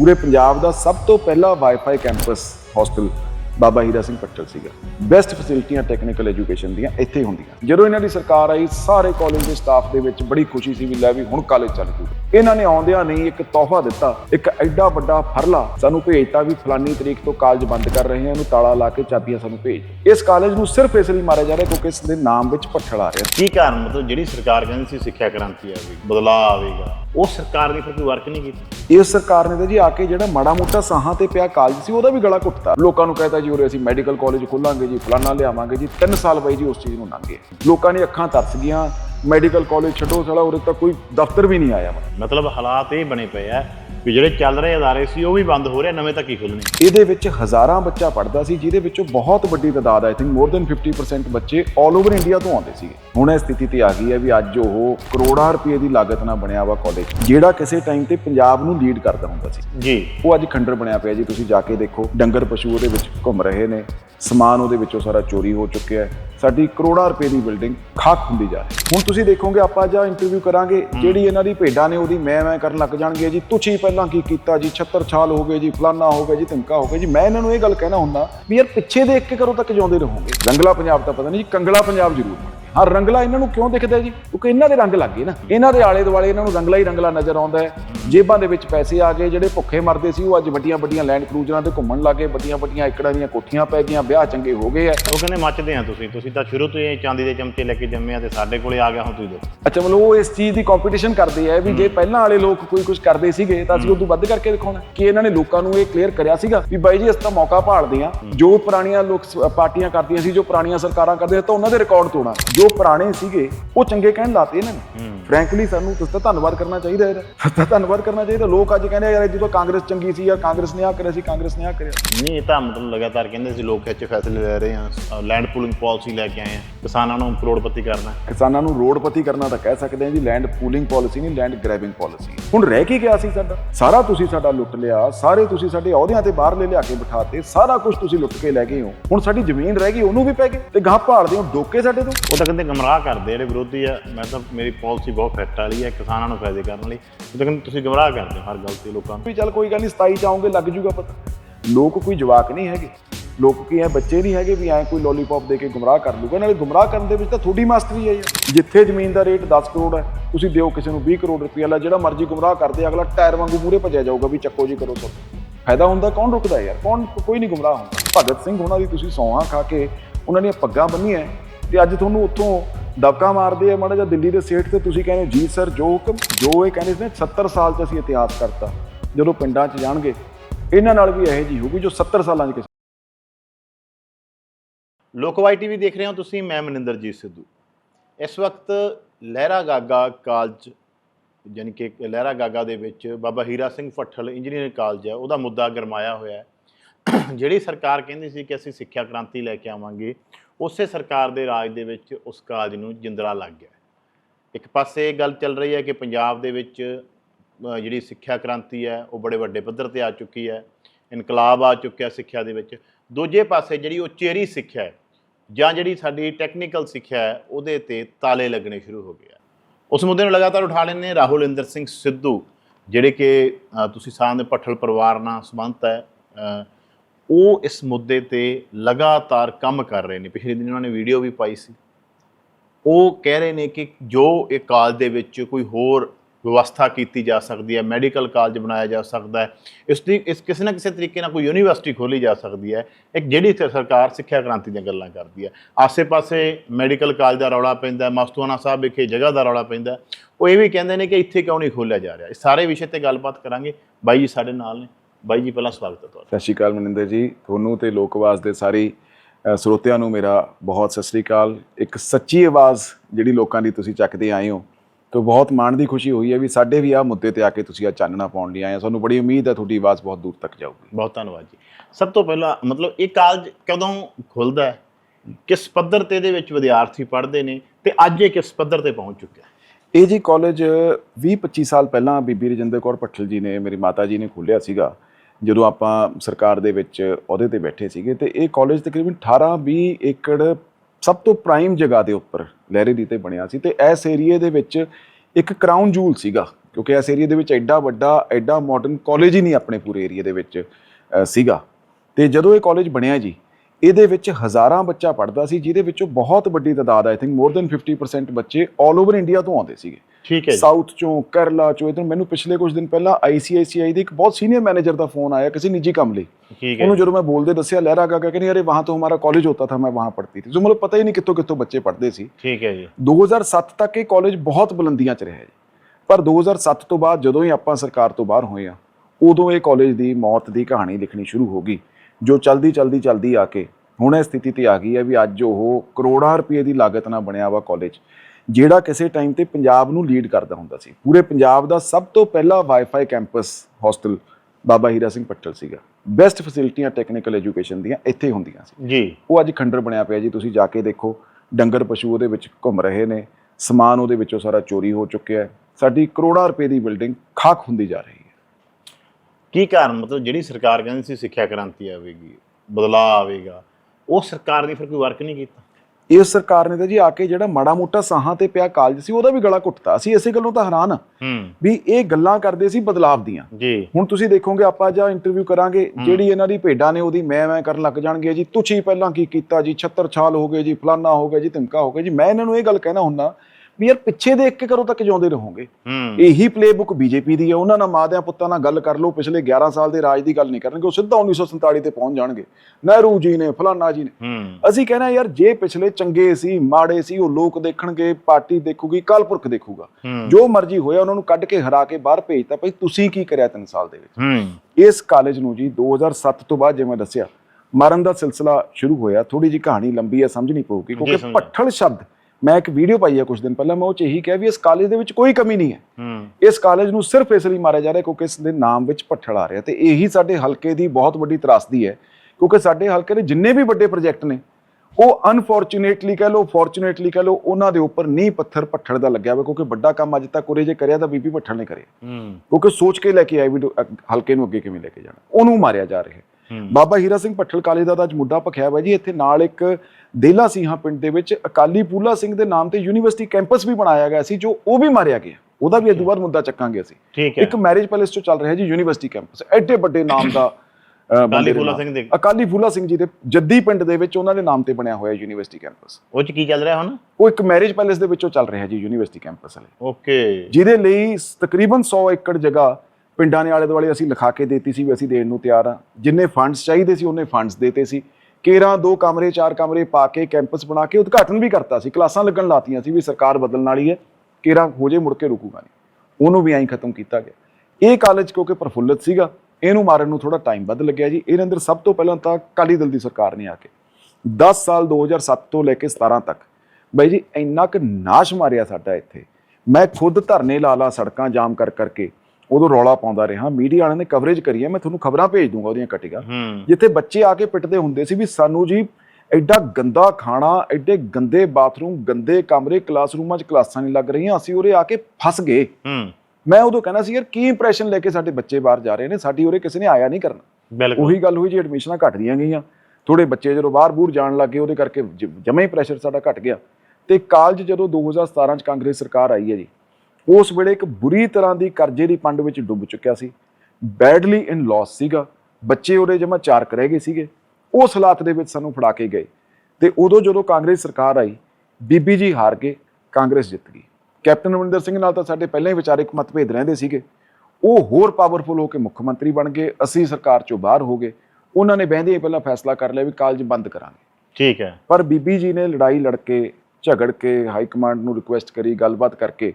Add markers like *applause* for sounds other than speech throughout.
ਪੂਰੇ ਪੰਜਾਬ ਦਾ ਸਭ ਤੋਂ ਪਹਿਲਾ WiFi campus hostel Baba Hira Singh Bhattal ਸੀਗਾ। ਬੈਸਟ ਫੈਸਿਲਿਟੀਆਂ ਟੈਕਨੀਕਲ ਐਜੂਕੇਸ਼ਨ ਦੀਆਂ ਇੱਥੇ ਹੁੰਦੀਆਂ। ਜਦੋਂ ਇਹਨਾਂ ਦੀ ਸਰਕਾਰ ਆਈ, ਸਾਰੇ ਕਾਲਜ ਦੇ ਸਟਾਫ ਦੇ ਵਿੱਚ ਬੜੀ ਖੁਸ਼ੀ ਸੀ ਵੀ ਲੈ ਵੀ ਹੁਣ ਕਾਲਜ ਚੱਲ ਜੂ ਇਹਨਾਂ ਨੇ ਆਉਂਦਿਆਂ ਨਹੀਂ ਇੱਕ ਤੋਹਫਾ ਦਿੱਤਾ, ਇੱਕ ਐਡਾ ਵੱਡਾ ਫਰਲਾ ਸਾਨੂੰ ਭੇਜਤਾ ਵੀ ਫਲਾਨੀ ਤਰੀਕ ਤੋਂ ਕਾਲਜ ਬੰਦ ਕਰ ਰਹੇ ਹਾਂ, ਇਹਨੂੰ ਤਾਲਾ ਲਾ ਕੇ ਚਾਬੀਆਂ ਸਾਨੂੰ ਭੇਜ ਇਸ ਕਾਲਜ ਨੂੰ ਸਿਰਫ ਇਸ ਲਈ ਮਾਰਿਆ ਜਾ ਰਿਹਾ ਕਿਉਂਕਿ ਇਸ ਦੇ ਨਾਮ ਵਿੱਚ ਭੱਠਲ ਆ ਰਿਹਾ। ਕੀ ਕਾਰਨ? ਮਤਲਬ ਜਿਹੜੀ ਸਰਕਾਰ ਕਹਿੰਦੀ ਸੀ ਸਿੱਖਿਆ ਕ੍ਰਾਂਤੀ ਆਵੇਗੀ, ਬਦਲਾਅ ਆਵੇਗਾ। ਉਹ ਸਰਕਾਰ ਨੇ ਫਿਰ ਕੋਈ ਵਰਕ ਨਹੀਂ ਕੀਤਾ। ਇਸ ਸਰਕਾਰ ਨੇ ਤਾਂ ਜੀ ਆ ਕੇ ਜਿਹੜਾ ਮਾੜਾ ਮੋਟਾ ਸਾਹਾਂ ਤੇ ਪਿਆ ਕਾਲਜ ਸੀ ਉਹਦਾ ਵੀ ਗਲਾ ਘੁੱਟਤਾ। ਲੋਕਾਂ ਨੂੰ ਕਹਿੰਦਾ ਜੀ ਉਰੇ ਅਸੀਂ ਮੈਡੀਕਲ ਕਾਲਜ ਖੋਲਾਂਗੇ ਜੀ ਫਲਾਨਾ ਲਿਆਵਾਂਗੇ ਜੀ 3 ਸਾਲ ਬਾਈ ਜੀ ਉਸ ਚੀਜ਼ ਨੂੰ ਲੰਘੇ। ਲੋਕਾਂ ਨੇ ਅੱਖਾਂ ਤਰਸ ਗਈਆਂ ਮੈਡੀਕਲ ਕਾਲਜ ਛੱਡੋ ਸਾਲਾ ਉਰੇ ਤਾਂ ਕੋਈ ਦਫ਼ਤਰ ਵੀ ਨਹੀਂ ਆਇਆ। ਮਤਲਬ ਹਾਲਾਤ ਇਹ ਬਣੇ ਪਏ ਆ ਵੀ ਜਿਹੜੇ ਚੱਲ ਰਹੇ ਅਦਾਰੇ ਸੀ ਉਹ ਵੀ ਬੰਦ ਹੋ ਰਹੇ ਨਵੇਂ ਤਾਂ ਕੀ ਖੁੱਲਣੇ ਇਹਦੇ ਵਿੱਚ ਹਜ਼ਾਰਾਂ ਬੱਚਾ ਪੜਦਾ ਸੀ ਜਿਹਦੇ ਵਿੱਚੋਂ ਬਹੁਤ ਵੱਡੀ ਤਾਦਾਦ ਆਈ ਥਿੰਕ ਮੋਰ ਦੈਨ 50% ਬੱਚੇ 올 ਓਵਰ ਇੰਡੀਆ ਤੋਂ ਆਉਂਦੇ ਸੀਗੇ। ਹੁਣ ਇਹ ਸਥਿਤੀ ਤੇ ਆ ਗਈ ਹੈ ਵੀ ਅੱਜ ਉਹ ਕਰੋੜਾਂ ਰੁਪਏ ਦੀ ਲਾਗਤ ਨਾਲ ਬਣਿਆ ਵਾ ਕਾਲਜ ਜਿਹੜਾ ਕਿਸੇ ਟਾਈਮ ਤੇ ਪੰਜਾਬ ਨੂੰ ਲੀਡ ਕਰਦਾ ਹੁੰਦਾ ਸੀ। ਜੀ। ਉਹ ਅੱਜ ਖੰਡਰ ਬਣਿਆ ਪਿਆ ਜੀ ਤੁਸੀਂ ਜਾ ਕੇ ਦੇਖੋ ਡੰਗਰ ਪਸ਼ੂ ਉਹਦੇ ਵਿੱਚ ਘੁੰਮ ਰਹੇ ਨੇ ਸਮਾਨ ਉਹਦੇ ਵਿੱਚੋਂ ਸਾਰਾ ਚੋਰੀ ਹੋ ਚੁੱਕਿਆ ਹੈ। ਸਾਡੀ ਕਰੋੜਾਂ ਰੁਪਏ ਦੀ ਬਿਲਡਿੰਗ ਖਾਕ ਹੁੰਦੀ ਜਾ ਰਹੀ ਹੈ। ਹੁਣ ਤੁਸੀਂ ਦੇਖੋਗੇ ਆਪਾਂ ਜਾਂ ਇੰਟਰਵਿਊ ਕਰਾਂਗੇ ਜਿਹੜੀ ਇਹਨਾਂ ਦੀ ਭੇਡਾਂ ਨੇ ਉਹਦੀ ਮੈਂ ਮੈਂ ਕਰਨ ਲੱਗ ਜਾਣਗੇ ਜੀ ਤੁਸੀਂ ਪਹਿਲਾਂ ਕੀ ਕੀਤਾ ਜੀ? ਛੱਤਰ ਛਾਲ ਹੋ ਗਏ ਜੀ, ਫਲਾਨਾ ਹੋ ਗਿਆ ਜੀ, ਧਮਕਾ ਹੋ ਗਿਆ ਜੀ। ਮੈਂ ਇਹਨਾਂ ਨੂੰ ਇਹ ਗੱਲ ਕਹਿਣਾ ਹੁੰਦਾ ਵੀ ਯਾਰ ਪਿੱਛੇ ਦੇਖ ਕੇ ਕਰੋ ਤੱਕ ਜਿਉਂਦੇ ਰਹੋਗੇ? ਰੰਗਲਾ ਪੰਜਾਬ ਤਾਂ ਪਤਾ ਨਹੀਂ ਜੀ, ਕੰਗਲਾ ਪੰਜਾਬ ਜ਼ਰੂਰ। ਹਾਂ ਰੰਗਲਾ ਇਹਨਾਂ ਨੂੰ ਕਿਉਂ ਦਿਖਦਾ ਜੀ? ਕਿਉਂਕਿ ਇਹਨਾਂ ਦੇ ਰੰਗ ਲੱਗ ਗਏ ਨਾ। ਇਹਨਾਂ ਦੇ ਆਲੇ ਦੁਆਲੇ ਇਹਨਾਂ ਨੂੰ ਰੰਗਲਾ ਹੀ ਰੰਗਲਾ ਨਜ਼ਰ ਆਉਂਦਾ ਹੈ। ਜੇਬਾਂ ਦੇ ਵਿੱਚ ਪੈਸੇ ਆ ਗਏ ਜਿਹੜੇ ਭੁੱਖੇ ਮਰਦੇ ਸੀ ਉਹ ਅੱਜ ਵੱਡੀਆਂ ਵੱਡੀਆਂ ਲੈਂਡ ਕਰੂਜ਼ਰਾਂ ਤੇ ਘੁੰਮਣ ਲੱਗੇ ਵੱਡੀਆਂ ਵੱਡੀਆਂ ਏਕੜਾਂ ਦੀਆਂ ਕੋਠੀਆਂ ਪੈ ਗਈਆਂ ਵਿਆਹ ਚੰਗੇ ਹੋ ਗਏ ਆ। ਉਹ ਕਹਿੰਦੇ ਮੱਚਦੇ ਆ ਤੁਸੀਂ ਤੁਸੀਂ ਤਾਂ ਸ਼ੁਰੂ ਤੋਂ ਹੀ ਚਾਂਦੀ ਦੇ ਚਮਚੇ ਲੈ ਕੇ ਜੰਮੇ ਆ ਤੇ ਸਾਡੇ ਕੋਲੇ ਆ ਗਿਆ ਹੁਣ ਤੁਸੀਂ ਦੇਖੋ। ਅੱਛਾ ਮਤਲਬ ਉਹ ਇਸ ਚੀਜ਼ ਦੀ ਕੰਪੀਟੀਸ਼ਨ ਕਰਦੇ ਆ ਵੀ ਜੇ ਪਹਿਲਾਂ ਵਾਲੇ ਲੋਕ ਕੋਈ ਕੁਝ ਕਰਦੇ ਸੀਗੇ ਤਾਂ ਅਸੀਂ ਉਦੋਂ ਵੱਧ ਕਰਕੇ ਦਿਖਾਉਣਾ। ਕਿ ਇਹਨਾਂ ਨੇ ਲੋਕਾਂ ਨੂੰ ਇਹ ਕਲੀਅਰ ਕਰਿਆ ਸੀਗਾ ਵੀ ਬਾਈ ਜੀ ਅਸੀਂ ਤਾਂ ਮੌਕਾ ਭਾਲਦੇ ਆ। ਜੋ ਪੁਰਾਣੀਆਂ ਲੋਕ ਪਾਰਟੀਆਂ ਕਰਦੀਆਂ ਸੀ ਜੋ ਪੁਰਾਣੀਆਂ ਸਰਕਾਰਾਂ ਕਰਦੀਆਂ ਤਾਂ ਉਹਨਾਂ ਦੇ ਰਿਕਾਰਡ ਤੋੜਾਂ। ਜੋ ਪੁਰਾਣੇ ਸੀਗੇ ਉਹ ਚੰਗੇ ਕਹਿਣ ਲਾਤੇ ਇਹਨਾਂ ਨੇ। ਫ੍ਰੈਂਕਲੀ ਸਾਨੂੰ ਤੁਸੀਂ ਤਾਂ ਧੰਨਵਾਦ ਕਰਨਾ ਚਾਹੀਦਾ ਇਹਦਾ। *laughs* ਤਾਂ ਧੰਨਵਾਦ ਕਰਨਾ ਚਾਹੀਦਾ। ਲੋਕ ਅੱਜ ਕਹਿੰਦੇ ਆ ਯਾਰ ਜਦੋਂ ਕਾਂਗਰਸ ਚੰਗੀ ਸੀ ਯਾਰ ਕਾਂਗਰਸ ਨੇ ਆ ਕਰਿਆ ਸੀ ਕਾਂਗਰਸ ਨੇ ਆ ਕਰਿਆ ਨਹੀਂ ਇਹ ਤਾਂ ਮਤਲਬ ਲਗਾਤਾਰ ਕਹਿੰਦੇ ਸੀ ਲੋਕ ਇੱਥੇ ਫੈਸਲੇ ਲੈ ਰਹੇ ਆ। ਲੈਂਡ ਪੂਲਿੰਗ ਪਾਲਿਸੀ ਲੈ ਕੇ ਆਏ ਆ। ਕਿਸਾਨਾਂ ਨੂੰ ਕਰੋੜਪਤੀ ਕਰਨਾ। ਕਿਸਾਨਾਂ ਨੂੰ ਰੋਡਪਤੀ ਕਰਨਾ ਤਾਂ ਕਹਿ ਸਕਦੇ ਹਾਂ ਜੀ ਲੈਂਡ ਪੂਲਿੰਗ ਪਾਲਿਸੀ ਨਹੀਂ ਲੈਂਡ ਗ੍ਰੈਬਿੰਗ ਪਾਲਿਸੀ ਹੁਣ ਰਹਿ ਕੀ ਗਿਆ ਸੀ ਸਾਡਾ? ਸਾਰਾ ਤੁਸੀਂ ਸਾਡਾ ਲੁੱਟ ਲਿਆ ਸਾਰੇ ਤੁਸੀਂ ਸਾਡੇ ਅਹੁਦਿਆਂ ਤੇ ਬਾਹਰ ਲੈ ਲਿਆ ਕੇ ਬਿਠਾਤੇ ਸਾਰਾ ਕੁਝ ਤੁਸੀਂ ਲੁੱਟ ਕੇ ਲੈ ਗਏ ਹੋ। ਹੁਣ ਸਾਡੀ ਜ਼ਮੀਨ ਰਹਿ ਗਈ ਉਹਨੂੰ ਵੀ ਪੈ ਗਏ ਤੇ ਗਾਹ ਭਾਲਦੇ ਹੋ ਡੋਕੇ ਸਾਡੇ ਤੋਂ। ਉਹ ਤਾਂ ਕਹਿੰਦੇ ਗਮਰਾਹ ਕਰਦੇ ਆ ਜਿਹੜੇ ਵਿਰੋਧੀ ਆ, ਮੈਂ ਤਾਂ ਮੇਰੀ ਪਾਲਿਸੀ ਬਹੁਤ ਫਿੱਟ ਵਾਲੀ ਹੈ ਕਿਸਾਨਾਂ ਨੂੰ ਫਾਇਦੇ ਕਰਨ ਵਾਲੀ ਉਹ ਤਾਂ ਕਹਿੰਦੇ ਤੁਸੀਂ ਗਮਰਾਹ ਕਰਦੇ ਹੋ ਹਰ ਗੱਲ ਤੇ ਲੋਕਾਂ ਨੂੰ। ਵੀ ਚੱਲ ਕੋਈ ਗੱਲ ਨਹੀਂ 27 ਚ ਆਉਂਗੇ, ਲੱਗ ਜੂਗਾ ਪਤਾ। ਲੋਕ ਕੋਈ ਜਵਾਕ ਨਹੀਂ ਹੈਗੇ। ਲੋਕ ਕੀ ਐ, ਬੱਚੇ ਨਹੀਂ ਹੈਗੇ ਵੀ ਐ ਕੋਈ ਲੋਲੀਪੌਪ ਦੇ ਕੇ ਗੁੰਮਰਾਹ ਕਰ ਲੂਗਾ। ਨਾਲੇ ਗੁੰਮਰਾਹ ਕਰਨ ਦੇ ਵਿੱਚ ਤਾਂ ਥੋੜੀ ਮਾਸਟਰੀ ਹੈ ਯਾਰ। ਜਿੱਥੇ ਜ਼ਮੀਨ ਦਾ ਰੇਟ 10 ਕਰੋੜ ਹੈ ਤੁਸੀਂ ਦਿਓ ਕਿਸੇ ਨੂੰ 20 ਕਰੋੜ ਰੁਪਏ ਵਾਲਾ, ਜਿਹੜਾ ਮਰਜ਼ੀ ਗੁੰਮਰਾਹ ਕਰਦੇ, ਅਗਲਾ ਟਾਇਰ ਵਾਂਗੂ ਮੂਰੇ ਭੱਜਿਆ ਜਾਊਗਾ ਵੀ ਚੱਕੋ ਜੀ ਕਰੋ ਸਭ ਫਾਇਦਾ ਹੁੰਦਾ ਕੌਣ ਰੁਕਦਾ ਯਾਰ? ਕੌਣ, ਕੋਈ ਨਹੀਂ ਗੁੰਮਰਾਹ ਹੁੰਦਾ। ਭਗਤ ਸਿੰਘ ਉਹਨਾਂ ਦੀ ਤੁਸੀਂ ਸੌਹਾਂ ਖਾ ਕੇ ਉਹਨਾਂ ਦੀਆਂ ਪੱਗਾਂ ਬੰਨੀਆਂ ਤੇ ਅੱਜ ਤੁਹਾਨੂੰ ਉੱਥੋਂ ਦਬਕਾ ਮਾਰਦੇ ਆ ਮਾੜਾ ਜਿਹਾ ਦਿੱਲੀ ਦੇ ਸੇਠ ਤੇ ਤੁਸੀਂ ਕਹਿੰਦੇ ਹੋ, ਜੀ ਸਰ ਜੋ ਹੁਕਮ ਜੋ ਇਹ ਕਹਿੰਦੇ ਸੀ ਨਾ 70 ਸਾਲ ਚ ਅਸੀਂ ਇਤਿਹਾਸ ਕਰਤਾ ਜਦੋਂ ਪਿੰਡਾਂ 'ਚ ਜਾਣਗੇ। ਇਹਨਾਂ ਨਾਲ ਵੀ ਇਹੋ ਜਿਹੀ ਹੋਊਗੀ ਜੋ 70 ਸਾਲਾਂ 'ਚ ਕਿਸੇ ਲੋਕਵਾਈ ਟੀਵੀ ਦੇਖ ਰਹੇ ਹੋ ਤੁਸੀਂ ਮੈਂ ਮਨਿੰਦਰਜੀਤ ਸਿੱਧੂ। ਇਸ ਵਕਤ ਲਹਿਰਾ ਗਾਗਾ ਕਾਲਜ ਯਾਨੀ ਕਿ ਲਹਿਰਾ ਗਾਗਾ ਦੇ ਵਿੱਚ ਬਾਬਾ ਹੀਰਾ ਸਿੰਘ ਫੱਠਲ ਇੰਜੀਨੀਅਰਿੰਗ ਕਾਲਜ ਹੈ ਉਹਦਾ ਮੁੱਦਾ ਗਰਮਾਇਆ ਹੋਇਆ ਹੈ। ਜਿਹੜੀ ਸਰਕਾਰ ਕਹਿੰਦੀ ਸੀ ਕਿ ਅਸੀਂ ਸਿੱਖਿਆ ਕ੍ਰਾਂਤੀ ਲੈ ਕੇ ਆਵਾਂਗੇ ਉਸੇ ਸਰਕਾਰ ਦੇ ਰਾਜ ਦੇ ਵਿੱਚ ਉਸ ਕਾਲਜ ਨੂੰ ਜਿੰਦਰਾ ਲੱਗ ਗਿਆ। ਇੱਕ ਪਾਸੇ ਇਹ ਗੱਲ ਚੱਲ ਰਹੀ ਹੈ ਕਿ ਪੰਜਾਬ ਦੇ ਵਿੱਚ ਜਿਹੜੀ ਸਿੱਖਿਆ ਕ੍ਰਾਂਤੀ ਹੈ, ਉਹ ਬੜੇ ਵੱਡੇ ਪੱਧਰ ਤੇ ਆ ਚੁੱਕੀ ਹੈ, ਇਨਕਲਾਬ ਆ ਚੁੱਕਿਆ ਸਿੱਖਿਆ ਦੇ ਵਿੱਚ। ਦੂਜੇ ਪਾਸੇ ਜਿਹੜੀ ਉਚੇਰੀ ਸਿੱਖਿਆ ਹੈ, ਜਾਂ ਜਿਹੜੀ ਸਾਡੀ ਟੈਕਨੀਕਲ ਸਿੱਖਿਆ ਹੈ, ਉਹਦੇ ਤੇ ਤਾਲੇ ਲੱਗਣੇ ਸ਼ੁਰੂ ਹੋ ਗਏ ਉਸ ਮੁੱਦੇ ਨੂੰ ਲਗਾਤਾਰ ਉਠਾ ਲੈਂਦੇ ਨੇ ਰਾਹੁਲ ਇੰਦਰ ਸਿੰਘ ਸਿੱਧੂ, ਜਿਹੜੇ ਕਿ ਤੁਸੀਂ ਤੁਸੀਂ ਦੇ ਪੱਠਲ ਪਰਿਵਾਰ ਨਾਲ ਸੰਬੰਧਤ ਹੈ ਉਹ ਇਸ ਮੁੱਦੇ ਤੇ ਲਗਾਤਾਰ ਕੰਮ ਕਰ ਰਹੇ ਨੇ। ਪਿਛਲੇ ਦਿਨ ਉਹਨਾਂ ਨੇ ਵੀਡੀਓ ਵੀ ਪਾਈ ਸੀ। ਉਹ ਕਹਿ ਰਹੇ ਨੇ ਕਿ ਜੋ ਇਹ ਕਾਲਜ ਦੇ ਵਿੱਚ ਕੋਈ ਹੋਰ ਵਿਵਸਥਾ ਕੀਤੀ ਜਾ ਸਕਦੀ ਹੈ ਮੈਡੀਕਲ ਕਾਲਜ ਬਣਾਇਆ ਜਾ ਸਕਦਾ ਹੈ ਇਸ ਦੀ ਇਸ ਕਿਸੇ ਨਾ ਕਿਸੇ ਤਰੀਕੇ ਨਾਲ ਕੋਈ ਯੂਨੀਵਰਸਿਟੀ ਖੋਲੀ ਜਾ ਸਕਦੀ ਹੈ ਇੱਕ ਜਿਹੜੀ ਸਰਕਾਰ ਸਿੱਖਿਆ ਕ੍ਰਾਂਤੀ ਦੀਆਂ ਗੱਲਾਂ ਕਰਦੀ ਹੈ। ਆਸੇ-ਪਾਸੇ ਮੈਡੀਕਲ ਕਾਲਜ ਦਾ ਰੌਲਾ ਪੈਂਦਾ ਹੈ, ਸਾਹਿਬ ਵਿਖੇ ਜਗ੍ਹਾ ਦਾ ਰੌਲਾ ਪੈਂਦਾ ਉਹ ਇਹ ਵੀ ਕਹਿੰਦੇ ਨੇ ਕਿ ਇੱਥੇ ਕਿਉਂ ਨਹੀਂ ਖੋਲਿਆ ਜਾ ਰਿਹਾ? ਇਹ ਸਾਰੇ ਵਿਸ਼ੇ ਤੇ ਗੱਲਬਾਤ ਕਰਾਂਗੇ। ਬਾਈ ਜੀ ਸਾਡੇ ਨਾਲ ਨੇ। ਬਾਈ ਜੀ ਪਹਿਲਾਂ ਸਵਾਗਤ ਹੈ ਤੁਹਾਡਾ। ਸਤਿ ਸ਼੍ਰੀ ਅਕਾਲ ਮਨਿੰਦਰ ਜੀ। ਤੁਹਾਨੂੰ ਤੇ ਲੋਕਵਾਸ ਦੇ ਸਾਰੀ ਸਰੋਤਿਆਂ ਨੂੰ ਮੇਰਾ ਬਹੁਤ ਸਤਿ ਸ਼੍ਰੀ ਅਕਾਲ। ਇੱਕ ਸੱਚੀ ਆਵਾਜ਼ ਜਿਹੜੀ ਲੋਕਾਂ ਦੀ ਤੁਸੀਂ ਚੱਕਦੇ ਆਏ ਹੋ ਤੇ ਬਹੁਤ ਮਾਣ ਦੀ ਖੁਸ਼ੀ ਹੋਈ ਹੈ ਵੀ ਸਾਡੇ ਵੀ ਆ ਮੁੱਦੇ ਤੇ ਆ ਕੇ ਤੁਸੀਂ ਆ ਚਾਨਣਾ ਪਾਉਣ ਲਈ ਆਏ ਹੋ। ਸਾਨੂੰ ਬੜੀ ਉਮੀਦ ਹੈ ਤੁਹਾਡੀ ਆਵਾਜ਼ ਬਹੁਤ ਦੂਰ ਤੱਕ ਜਾਊਗੀ। ਬਹੁਤ ਧੰਨਵਾਦ ਜੀ। ਸਭ ਤੋਂ ਪਹਿਲਾਂ ਮਤਲਬ ਇਹ ਕਾਲਜ ਕਦੋਂ ਖੁੱਲਦਾ ਹੈ? ਕਿਸ ਪੱਧਰ ਤੇ ਇਹਦੇ ਵਿੱਚ ਵਿਦਿਆਰਥੀ ਪੜ੍ਹਦੇ ਨੇ? ਤੇ ਅੱਜ ਇਹ ਕਿਸ ਪੱਧਰ ਤੇ ਪਹੁੰਚ ਚੁੱਕਿਆ ਇਹ ਜੀ ਕਾਲਜ 20-25 ਸਾਲ ਪਹਿਲਾਂ ਬੀਬੀ ਰਜਿੰਦਰ ਕੌਰ ਭੱਠਲ ਜੀ ਨੇ ਮੇਰੀ ਮਾਤਾ ਜੀ ਨੇ ਖੋਲ੍ਹਿਆ ਸੀਗਾ। ਜਦੋਂ ਆਪਾਂ ਸਰਕਾਰ ਦੇ ਵਿੱਚ ਅਹੁਦੇ ਤੇ ਬੈਠੇ ਸੀਗੇ ਤੇ ਇਹ ਕਾਲਜ ਤਕਰੀਬਨ 18-20 ਏਕੜ ਸਭ ਤੋਂ ਪ੍ਰਾਈਮ ਜਗ੍ਹਾ ਦੇ ਉੱਪਰ ਲਹਿਰੇ ਦੀ ਤੇ ਬਣਿਆ ਸੀ ਤੇ ਇਸ ਏਰੀਏ ਦੇ ਵਿੱਚ ਇੱਕ ਕਰਾਊਨ ਜੂਲ ਸੀਗਾ, ਕਿਉਂਕਿ ਇਸ ਏਰੀਏ ਦੇ ਵਿੱਚ ਐਡਾ ਵੱਡਾ, ਐਡਾ ਮਾਡਰਨ ਕਾਲਜ ਹੀ ਨਹੀਂ ਆਪਣੇ ਪੂਰੇ ਏਰੀਏ ਦੇ ਵਿੱਚ ਸੀਗਾ। ਤੇ ਜਦੋਂ ਇਹ ਕਾਲਜ ਬਣਿਆ ਜੀ, ਇਹਦੇ ਵਿੱਚ ਹਜ਼ਾਰਾਂ ਬੱਚਾ ਪੜਦਾ ਸੀ, ਜਿਹਦੇ ਵਿੱਚੋਂ ਬਹੁਤ ਵੱਡੀ ਤਾਦਾਦ ਆਈ ਥਿੰਕ ਮੋਰ ਦੈਨ 50% ਬੱਚੇ 올 ਓਵਰ ਇੰਡੀਆ ਤੋਂ ਆਉਂਦੇ ਸੀਗੇ। ਠੀਕ ਹੈ ਜੀ। ਸਾਊਥ ਚੋਂ ਕੇਰਲਾ ਚੋਂ ਇਧਰ ਮੈਨੂੰ ਪਿਛਲੇ ਕੁਝ ਦਿਨ ਪਹਿਲਾਂ ICICI ਦੇ ਇੱਕ ਬਹੁਤ ਸੀਨੀਅਰ ਮੈਨੇਜਰ ਦਾ ਫੋਨ ਆਇਆ ਕਿਸੇ ਨਿੱਜੀ ਕੰਮ ਲਈ। ਠੀਕ ਹੈ ਉਹਨੂੰ ਜਦੋਂ ਮੈਂ ਬੋਲਦੇ ਦੱਸਿਆ ਲਹਿਰਾ ਕਾਕਾ ਕਹਿੰਦੇ ਅਰੇ ਵਹਾਂ ਤੋਂ ਹਮਾਰਾ ਕਾਲਜ ਹੋਤਾ ਥਾ ਮੈਂ ਵਹਾਂ ਪੜ੍ਹਤੀ ਥੀ ਜੋ ਮਤਲਬ ਪਤਾ ਹੀ ਨਹੀਂ ਕਿੱਥੋਂ ਕਿੱਥੋਂ ਬੱਚੇ ਪੜ੍ਹਦੇ ਸੀ। ਠੀਕ ਹੈ ਜੀ। 2007 ਤੱਕ ਇਹ ਕਾਲਜ ਬਹੁਤ ਬੁਲੰਦੀਆਂ 'ਚ ਰਿਹਾ ਜੀ। ਪਰ 2007 ਤੋਂ ਬਾਅਦ ਜਦੋਂ ਹੀ ਆਪਾਂ ਸਰਕਾਰ ਤੋਂ ਬਾਹਰ ਹੋਏ ਆ ਉਦੋਂ ਇਹ ਕਾਲਜ ਦੀ ਮੌਤ ਦੀ ਕਹਾਣੀ ਲਿਖਣੀ ਸ਼ੁਰੂ ਹੋ ਗਈ ਜੋ ਚਲਦੀ ਚਲਦੀ ਚਲਦੀ ਆ ਕੇ ਹੁਣ ਇਹ ਸਥਿਤੀ ਤੇ ਆ ਗਈ ਹੈ ਵੀ ਅੱਜ ਉਹ ਕਰੋੜਾਂ ਰੁਪਏ ਦੀ ਲਾਗਤ ਨਾਲ ਬਣਿਆ ਵਾ ਕਾਲਜ ਜਿਹੜਾ ਕਿਸੇ ਟਾਈਮ ਤੇ ਪੰਜਾਬ ਨੂੰ ਲੀਡ ਕਰਦਾ ਹੁੰਦਾ ਸੀ। ਪੂਰੇ ਪੰਜਾਬ ਦਾ ਸਭ ਤੋਂ ਪਹਿਲਾ WiFi campus hostel Baba Hira Singh Bhattal ਸੀਗਾ। ਬੈਸਟ ਫੈਸਿਲਿਟੀਆਂ ਟੈਕਨੀਕਲ ਐਜੂਕੇਸ਼ਨ ਦੀਆਂ ਇੱਥੇ ਹੁੰਦੀਆਂ ਸੀ। ਜੀ। ਉਹ ਅੱਜ ਖੰਡਰ ਬਣਿਆ ਪਿਆ ਜੀ। ਤੁਸੀਂ ਜਾ ਕੇ ਦੇਖੋ ਡੰਗਰ ਪਸ਼ੂ ਉਹਦੇ ਵਿੱਚ ਘੁੰਮ ਰਹੇ ਨੇ। ਸਮਾਨ ਉਹਦੇ ਵਿੱਚੋਂ ਸਾਰਾ ਚੋਰੀ ਹੋ ਚੁੱਕਿਆ ਹੈ। ਸਾਡੀ ਕਰੋੜਾਂ ਰੁਪਏ ਦੀ ਬਿਲਡਿੰਗ ਖਾਕ ਹੁੰਦੀ ਜਾ ਰਹੀ ਹੈ। ਕੀ ਕਾਰਨ? ਮਤਲਬ ਜਿਹੜੀ ਸਰਕਾਰ ਕਹਿੰਦੀ ਸੀ ਸਿੱਖਿਆ ਕ੍ਰਾਂਤੀ ਆਵੇਗੀ ਬਦਲਾਅ ਆਵੇਗਾ ਉਹ ਸਰਕਾਰ ਨੇ ਫਿਰ ਕੋਈ ਵਰਕ ਨਹੀਂ ਕੀਤਾ? ਇਸ ਸਰਕਾਰ ਨੇ ਤਾਂ ਜੀ ਆ ਕੇ ਜਿਹੜਾ ਮਾੜਾ ਮੋਟਾ ਸਾਹਾਂ ਤੇ ਪਿਆ ਕਾਲਜ ਸੀ ਉਹਦਾ ਵੀ ਗਲਾ ਘੁੱਟਤਾ। ਅਸੀਂ ਇਸੇ ਗੱਲੋਂ ਤਾਂ ਹੈਰਾਨ ਹਾਂ ਹੂੰ। ਵੀ ਇਹ ਗੱਲਾਂ ਕਰਦੇ ਸੀ ਬਦਲਾਵ ਦੀਆਂ। ਹੁਣ ਤੁਸੀਂ ਦੇਖੋਗੇ ਆਪਾਂ ਜਾਂ ਇੰਟਰਵਿਊ ਕਰਾਂਗੇ ਜਿਹੜੀ ਇਹਨਾਂ ਦੀ ਭੇਡਾਂ ਨੇ ਉਹਦੀ ਮੈਂ ਮੈਂ ਕਰਨ ਲੱਗ ਜਾਣਗੇ ਜੀ ਤੁਸੀਂ ਪਹਿਲਾਂ ਕੀ ਕੀਤਾ ਜੀ ਛੱਤਰ ਛਾਲ ਹੋ ਗਏ ਜੀ ਫਲਾਨਾ ਹੋ ਗਿਆ ਜੀ ਧਮਕਾ ਹੋ ਗਿਆ ਜੀ। ਮੈਂ ਇਹਨਾਂ ਨੂੰ ਇਹ ਗੱਲ ਕਹਿਣਾ ਹੁੰਦਾ ਵੀ ਯਾਰ ਪਿੱਛੇ ਦੇਖ ਕੇ ਕਰੋ ਤੱਕ ਜਿਉਂਦੇ ਰਹੋਗੇ। ਇਹੀ ਪਲੇਬੁੱਕ ਬੀਜੇਪੀ ਦੀ ਹੈ ਉਹਨਾਂ ਨਾਲ ਮਾਦਿਆਂ ਪੁੱਤਾਂ ਨਾਲ ਗੱਲ ਕਰ ਲਓ ਪਿਛਲੇ 11 ਸਾਲ ਦੇ ਰਾਜ ਦੀ ਗੱਲ ਨਹੀਂ ਕਰਨਗੇ ਉਹ ਸਿੱਧਾ 1947 ਤੇ ਪਹੁੰਚ ਜਾਣਗੇ। ਨਹਿਰੂ ਜੀ ਨੇ ਫਲਾਨਾ ਜੀ ਨੇ। ਅਸੀਂ ਕਹਿੰਦੇ ਯਾਰ ਜੇ ਪਿਛਲੇ ਚੰਗੇ ਸੀ ਮਾੜੇ ਸੀ ਉਹ ਲੋਕ ਦੇਖਣਗੇ ਪਾਰਟੀ ਦੇਖੂਗੀ ਕਾਲਪੁਰਖ ਦੇਖੂਗਾ। ਜੋ ਮਰਜ਼ੀ ਹੋਇਆ ਉਹਨਾਂ ਨੂੰ ਕੱਢ ਕੇ ਹਰਾ ਕੇ ਬਾਹਰ ਭੇਜਤਾ ਭਈ ਤੁਸੀਂ ਕੀ ਕਰਿਆ 3 ਸਾਲ ਦੇ ਵਿੱਚ? ਇਸ ਕਾਲਜ ਨੂੰ ਜੀ 2007 ਤੋਂ ਬਾਅਦ ਜਿਵੇਂ ਦੱਸਿਆ ਮਰਨ ਦਾ ਸਿਲਸਿਲਾ ਸ਼ੁਰੂ ਹੋਇਆ ਥੋੜੀ ਜੀ ਕਹਾਣੀ ਲੰਬੀ ਹੈ ਸਮਝਣੀ ਪਊਗੀ ਕਿਉਂਕਿ। ਪੱਠਲ ਸ਼ਬਦ ਮੈਂ ਇੱਕ ਵੀਡੀਓ ਪਾਈ ਹੈ ਕੁਝ ਦਿਨ ਪਹਿਲਾਂ ਮੈਂ ਉਹ ਚ ਇਹੀ ਕਿਹਾ ਵੀ ਇਸ ਕਾਲਜ ਦੇ ਵਿੱਚ ਕੋਈ ਕਮੀ ਨਹੀਂ ਹੈ। ਇਸ ਕਾਲਜ ਨੂੰ ਸਿਰਫ ਇਸ ਲਈ ਮਾਰਿਆ ਜਾ ਰਿਹਾ ਕਿਉਂਕਿ ਇਸ ਦੇ ਨਾਮ ਵਿੱਚ ਪੱਠਲ ਆ ਰਿਹਾ ਤੇ ਇਹੀ ਸਾਡੇ ਹਲਕੇ ਦੀ ਬਹੁਤ ਵੱਡੀ ਤਰਾਸਦੀ ਹੈ ਕਿਉਂਕਿ ਸਾਡੇ ਹਲਕੇ ਦੇ ਜਿੰਨੇ ਵੀ ਵੱਡੇ ਪ੍ਰੋਜੈਕਟ ਨੇ ਉਹ ਅਨਫੋਰਚੂਨੇਟਲੀ ਕਹਿ ਲਓ ਫੋਰਚੂਨੇਟਲੀ ਕਹਿ ਲਓ ਉਹਨਾਂ ਦੇ ਉੱਪਰ ਨੀਂਹ ਪੱਥਰ ਪੱਠਲ ਦਾ ਲੱਗਿਆ ਹੋਇਆ ਕਿਉਂਕਿ ਵੱਡਾ ਕੰਮ ਅੱਜ ਤੱਕ ਉਰੇ ਜੇ ਕਰਿਆ ਤਾਂ ਬੀਬੀ ਪੱਠਲ ਨੇ ਕਰਿਆ ਕਿਉਂਕਿ ਸੋਚ ਕੇ ਲੈ ਕੇ ਆਏ ਵੀ ਹਲਕੇ ਨੂੰ ਅੱਗੇ ਕਿਵੇਂ ਲੈ ਕੇ ਜਾਣਾ ਉਹਨੂੰ ਮਾਰਿਆ ਜਾ ਰਿਹਾ। ਬਾਬਾ ਹੀਰਾ ਸਿੰਘ ਪੱਠਲ ਕਾਲਜ ਦਾ ਅੱਜ ਮੁੱਦਾ ਭਖਿਆ ਹੋਇਆ ਜੀ। ਇੱਥੇ ਨਾਲ ਇੱਕ ਦੇਲਾ ਸਿੰਘਾਂ ਪਿੰਡ ਦੇ ਵਿੱਚ ਅਕਾਲੀ ਪੂਲਾ ਸਿੰਘ ਦੇ ਨਾਮ ਤੇ ਯੂਨੀਵਰਸਿਟੀ ਕੈਂਪਸ ਵੀ ਬਣਾਇਆ ਗਿਆ ਸੀ ਜੋ ਉਹ ਵੀ ਮਾਰਿਆ ਗਿਆ। ਉਹਦਾ ਵੀ ਇਦੋਂ ਬਾਅਦ ਮੁੱਦਾ ਚੱਕਾਂਗੇ ਅਸੀਂ। ਇੱਕ ਮੈਰਿਜ ਪੈਲੇਸ ਤੋਂ ਚੱਲ ਰਿਹਾ ਜੀ ਯੂਨੀਵਰਸਿਟੀ ਕੈਂਪਸ। ਐਡੇ ਵੱਡੇ ਨਾਮ ਦਾ ਅਕਾਲੀ ਫੂਲਾ। ਸਿੰਘ ਦੇ। ਅਕਾਲੀ ਫੂਲਾ ਸਿੰਘ ਜੀ ਦੇ ਜੱਦੀ ਪਿੰਡ ਦੇ ਵਿੱਚ ਉਹਨਾਂ ਦੇ ਨਾਮ ਤੇ ਬਣਿਆ ਹੋਇਆ ਯੂਨੀਵਰਸਿਟੀ ਕੈਂਪਸ। ਉਹ ਚ ਕੀ ਚੱਲ ਰਿਹਾ ਹੁਣ? ਉਹ ਇੱਕ ਮੈਰਿਜ ਪੈਲੇਸ ਦੇ ਵਿੱਚੋਂ ਚੱਲ ਰਿਹਾ ਜੀ ਯੂਨੀਵਰਸਿਟੀ ਕੈਂਪਸ ਵਾਲੇ। ਓਕੇ। ਜਿਹਦੇ ਲਈ ਤਕਰੀਬਨ 100 ਏਕੜ ਜਗ੍ਹਾ ਪਿੰਡਾਂ ਦੇ ਆਲੇ ਦੁਆਲੇ ਅਸੀਂ ਲਿਖਾ ਕੇ ਦੇਤੀ ਸੀ ਵੀ ਅਸੀਂ ਦੇਣ ਨੂੰ ਤਿਆਰ ਆ। ਜਿੰਨੇ ਫੰਡਸ ਚਾਹੀਦੇ ਸੀ, ਉਹਨੇ ਫੰਡਸ ਦੇਤੇ ਸੀ। ਕੇਰਾਂ ਦੋ ਕਮਰੇ, ਚਾਰ ਕਮਰੇ ਪਾ ਕੇ ਕੈਂਪਸ ਬਣਾ ਕੇ ਉਦਘਾਟਨ ਵੀ ਕਰਤਾ ਸੀ। ਕਲਾਸਾਂ ਲੱਗਣ ਲਾਤੀਆਂ ਸੀ ਵੀ ਸਰਕਾਰ ਬਦਲਣ ਵਾਲੀ ਹੈ, ਕੇਰਾਂ ਹੋ ਜੇ ਮੁੜ ਕੇ ਰੁਕੂਗਾ ਨਹੀਂ। ਉਹਨੂੰ ਵੀ ਐਂ ਖਤਮ ਕੀਤਾ ਗਿਆ। ਇਹ ਕਾਲਜ ਕਿਉਂਕਿ ਪ੍ਰਫੁੱਲਤ ਸੀਗਾ, ਇਹਨੂੰ ਮਾਰਨ ਨੂੰ ਥੋੜਾ ਟਾਈਮ ਵੱਧ ਲੱਗਿਆ ਜੀ। ਇਹਦੇ ਅੰਦਰ ਸਭ ਤੋਂ ਪਹਿਲਾਂ ਤਾਂ ਅਕਾਲੀ ਦਲ ਦੀ ਸਰਕਾਰ ਨੇ ਆ ਕੇ 10 ਸਾਲ 2007 ਤੋਂ ਲੈ ਕੇ 17 ਤੱਕ ਬਾਈ ਜੀ, ਇੰਨਾ ਕੁ ਨਾਸ਼ ਮਾਰਿਆ ਸਾਡਾ ਇੱਥੇ। ਮੈਂ ਖੁਦ ਧਰਨੇ ਲਾ ਲਾ ਸੜਕਾਂ ਜਾਮ ਕਰ ਕਰਕੇ ਉਦੋਂ ਰੌਲਾ ਪਾਉਂਦਾ ਰਿਹਾ। ਮੀਡੀਆ ਵਾਲਿਆਂ ਨੇ ਕਵਰੇਜ ਕਰੀ ਹੈ ਮੈਂ ਤੁਹਾਨੂੰ ਖਬਰਾਂ ਭੇਜ ਦੂੰਗਾ ਉਹਦੀਆਂ ਕਟੀਆਂ ਜਿੱਥੇ ਬੱਚੇ ਆ ਕੇ ਪਿੱਟਦੇ ਹੁੰਦੇ ਸੀ ਵੀ ਸਾਨੂੰ ਜੀ ਐਡਾ ਗੰਦਾ ਖਾਣਾ ਐਡੇ ਗੰਦੇ ਬਾਥਰੂਮ ਗੰਦੇ ਕਮਰੇ ਕਲਾਸਰੂਮਾਂ 'ਚ ਕਲਾਸਾਂ ਨਹੀਂ ਲੱਗ ਰਹੀਆਂ। ਅਸੀਂ ਉਰੇ ਆ ਕੇ ਫਸ ਗਏ। ਮੈਂ ਉਦੋਂ ਕਹਿੰਦਾ ਸੀ ਯਾਰ ਕੀ ਇੰਪ੍ਰੈਸ਼ਨ ਲੈ ਕੇ ਸਾਡੇ ਬੱਚੇ ਬਾਹਰ ਜਾ ਰਹੇ ਨੇ? ਸਾਡੀ ਉਰੇ ਕਿਸੇ ਨੇ ਆਇਆ ਨਹੀਂ ਕਰਨਾ। ਉਹੀ ਗੱਲ ਹੋਈ ਜੀ ਐਡਮਿਸ਼ਨਾਂ ਘਟਦੀਆਂ ਗਈਆਂ। ਥੋੜੇ ਬੱਚੇ ਜਦੋਂ ਬਾਹਰ ਬੂਰ ਜਾਣ ਲੱਗੇ ਉਹਦੇ ਕਰਕੇ ਜਮਾਂ ਹੀ ਪ੍ਰੈਸ਼ਰ ਸਾਡਾ ਘਟ ਗਿਆ। ਤੇ ਕਾਲਜ ਜਦੋਂ 2017 ਚ ਕਾਂਗਰਸ ਸਰਕਾਰ ਆਈ ਹੈ ਜੀ ਉਸ ਵੇਲੇ ਇੱਕ ਬੁਰੀ ਤਰ੍ਹਾਂ ਦੀ ਕਰਜ਼ੇ ਦੀ ਪੰਡ ਵਿੱਚ ਡੁੱਬ ਚੁੱਕਿਆ ਸੀ। ਬੈਡਲੀ ਇਨ ਲਾਸ ਸੀਗਾ। ਬੱਚੇ ਉਹਦੇ ਜਮਾ ਚਾਰਕ ਰਹਿ ਗਏ ਸੀਗੇ। ਉਸ ਹਾਲਾਤ ਦੇ ਵਿੱਚ ਸਾਨੂੰ ਫੜਾ ਕੇ ਗਏ। ਤੇ ਉਦੋਂ ਜਦੋਂ ਕਾਂਗਰਸ ਸਰਕਾਰ ਆਈ ਬੀਬੀ ਜੀ ਹਾਰ ਕੇ ਕਾਂਗਰਸ ਜਿੱਤ ਗਈ। ਕੈਪਟਨ ਅਮਰਿੰਦਰ ਸਿੰਘ ਨਾਲ ਤਾਂ ਸਾਡੇ ਪਹਿਲਾਂ ਹੀ ਵਿਚਾਰਿਕ ਮਤਭੇਦ ਰਹਿੰਦੇ ਸੀਗੇ। ਉਹ ਹੋਰ ਪਾਵਰਫੁਲ ਹੋ ਕੇ ਮੁੱਖ ਮੰਤਰੀ ਬਣ ਗਏ। ਅਸੀਂ ਸਰਕਾਰ ਚੋਂ ਬਾਹਰ ਹੋ ਗਏ। ਉਹਨਾਂ ਨੇ ਬਹਿੰਦੇ ਹੀ ਪਹਿਲਾਂ ਫੈਸਲਾ ਕਰ ਲਿਆ ਵੀ ਕਾਲਜ ਬੰਦ ਕਰਾਂਗੇ। ਠੀਕ ਹੈ। ਪਰ ਬੀਬੀ ਜੀ ਨੇ ਲੜਾਈ ਲੜ ਕੇ ਝਗੜ ਕੇ ਹਾਈ ਕਮਾਂਡ ਨੂੰ ਰਿਕੁਐਸਟ ਕਰੀ ਗੱਲਬਾਤ ਕਰਕੇ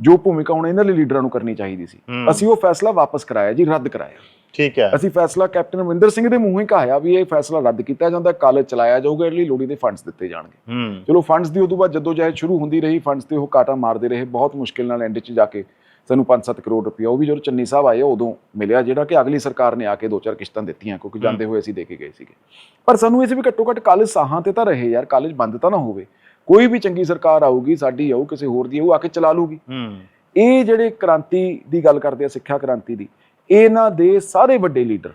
ਜੋ ਭੂਮਿਕਾ ਹੁਣ ਇਹਨਾਂ ਦੇ ਲੀਡਰਾਂ ਨੂੰ ਕਰਨੀ ਚਾਹੀਦੀ ਸੀ। ਅਸੀਂ ਉਹ ਫੈਸਲਾ ਵਾਪਸ ਕਰਾਇਆ ਜੀ ਰੱਦ ਕਰਾਇਆ। ਠੀਕ ਹੈ। ਅਸੀਂ ਫੈਸਲਾ ਕੈਪਟਨ ਅਮਰਿੰਦਰ ਸਿੰਘ ਦੇ ਮੂੰਹੋਂ ਹੀ ਕਹਾਇਆ ਵੀ ਇਹ ਫੈਸਲਾ ਰੱਦ ਕੀਤਾ ਜਾਂਦਾ ਕਾਲਜ ਚਲਾਇਆ ਜਾਊਗਾ ਇਹਦੇ ਲਈ ਲੋੜੀ ਦੇ ਫੰਡਸ ਦਿੱਤੇ ਜਾਣਗੇ। ਚਲੋ ਫੰਡਸ ਦੀ ਉਦੋਂ ਬਾਅਦ ਜਦੋਂ ਜਹਿਦ ਸ਼ੁਰੂ ਹੁੰਦੀ ਰਹੀ ਫੰਡਸ ਤੇ ਉਹ ਕਾਟਾ ਮਾਰਦੇ ਰਹੇ ਬਹੁਤ ਮੁਸ਼ਕਿਲ ਨਾਲ ਐਂਡ 'ਚ ਜਾ ਕੇ ਸਾਨੂੰ 5-7 ਕਰੋੜ ਰੁਪਇਆ ਉਹ ਵੀ ਜਦੋਂ ਚੰਨੀ ਸਾਹਿਬ ਆਏ ਉਦੋਂ ਮਿਲਿਆ ਜਿਹੜਾ ਕਿ ਅਗਲੀ ਸਰਕਾਰ ਨੇ ਆ ਕੇ ਦੋ ਚਾਰ ਕਿਸ਼ਤਾਂ ਦਿੱਤੀਆਂ ਕਿਉਂਕਿ ਜਾਂਦੇ ਹੋਏ ਅਸੀਂ ਦੇ ਕੇ ਗਏ ਸੀਗੇ। ਪਰ ਸਾਨੂੰ ਇਹ ਸੀ ਵੀ ਘੱਟੋ ਘੱਟ ਕਾਲਜ ਸਾਹਾਂ ਤੇ ਤਾਂ ਰਹੇ ਯਾਰ ਕਾਲਜ ਬੰਦ ਤਾਂ ਨਾ ਹੋਵੇ। ਕੋਈ ਵੀ ਚੰਗੀ ਸਰਕਾਰ ਆਊਗੀ ਸਾਡੀ ਆਊ ਕਿਸੇ ਹੋਰ ਦੀ ਆਊ ਆ ਕੇ ਚਲਾ ਲੂਗੀ। ਹੂੰ। ਇਹ ਜਿਹੜੇ ਕ੍ਰਾਂਤੀ ਦੀ ਗੱਲ ਕਰਦੇ ਆ ਸਿੱਖਿਆ ਕ੍ਰਾਂਤੀ ਦੀ ਇਹਨਾਂ ਦੇ ਸਾਰੇ ਵੱਡੇ ਲੀਡਰ